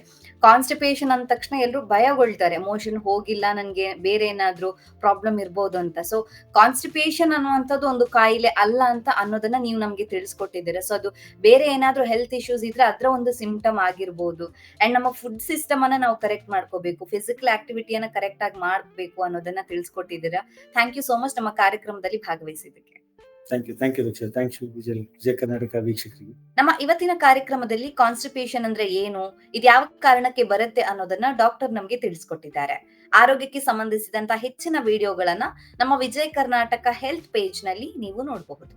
ಕಾನ್ಸ್ಟಿಪೇಷನ್ ಅಂದ ತಕ್ಷಣ ಎಲ್ಲರೂ ಭಯಗೊಳ್ತಾರೆ. ಮೋಷನ್ ಹೋಗಿಲ್ಲ, ನನಗೆ ಬೇರೆ ಏನಾದರೂ ಪ್ರಾಬ್ಲಮ್ ಇರ್ಬೋದು ಅಂತ. ಸೊ ಕಾನ್ಸ್ಟಿಪೇಷನ್ ಅನ್ನುವಂಥದ್ದು ಒಂದು ಕಾಯಿಲೆ ಅಲ್ಲ ಅಂತ ಅನ್ನೋದನ್ನ ನೀವು ನಮ್ಗೆ ತಿಳಿಸ್ಕೊಟ್ಟಿದ್ದೀರಾ. ಸೊ ಅದು ಬೇರೆ ಏನಾದರೂ ಹೆಲ್ತ್ ಇಶ್ಯೂಸ್ ಇದ್ರೆ ಅದರ ಒಂದು ಸಿಂಪ್ಟಮ್ ಆಗಿರ್ಬೋದು. ಅಂಡ್ ನಮ್ಮ ಫುಡ್ ಸಿಸ್ಟಮ್ ಅನ್ನ ನಾವು ಕರೆಕ್ಟ್ ಮಾಡ್ಕೋಬೇಕು. ಫಿಸಿಕಲ್ ಆಕ್ಟಿವಿಟಿಯನ್ನ ಕರೆಕ್ಟ್ ಆಗಿ ಮಾಡ್ಬೇಕು ಅನ್ನೋದನ್ನ ತಿಳಿಸ್ಕೊಟ್ಟಿದ್ದೀರಾ. ಥ್ಯಾಂಕ್ ಯು ಸೋ ಮಚ್ ನಮ್ಮ ಕಾರ್ಯಕ್ರಮದಲ್ಲಿ ಭಾಗವಹಿಸಿದ್ದಕ್ಕೆ. Thank you thank you Deeksha thank you Vijay Karnataka ವೀಕ್ಷಕರಿಗೆ. ನಮ್ಮ ಇವತ್ತಿನ ಕಾರ್ಯಕ್ರಮದಲ್ಲಿ ಕಾನ್ಸ್ಟಿಪೇಷನ್ ಅಂದ್ರೆ ಏನು, ಇದು ಯಾವ ಕಾರಣಕ್ಕೆ ಬರುತ್ತೆ ಅನ್ನೋದನ್ನ ಡಾಕ್ಟರ್ ನಮ್ಗೆ ತಿಳಿಸ್ಕೊಟ್ಟಿದ್ದಾರೆ. ಆರೋಗ್ಯಕ್ಕೆ ಸಂಬಂಧಿಸಿದಂತ ಹೆಚ್ಚಿನ ವಿಡಿಯೋಗಳನ್ನ ನಮ್ಮ ವಿಜಯ ಕರ್ನಾಟಕ ಹೆಲ್ತ್ ಪೇಜ್ನಲ್ಲಿ ನೀವು ನೋಡಬಹುದು.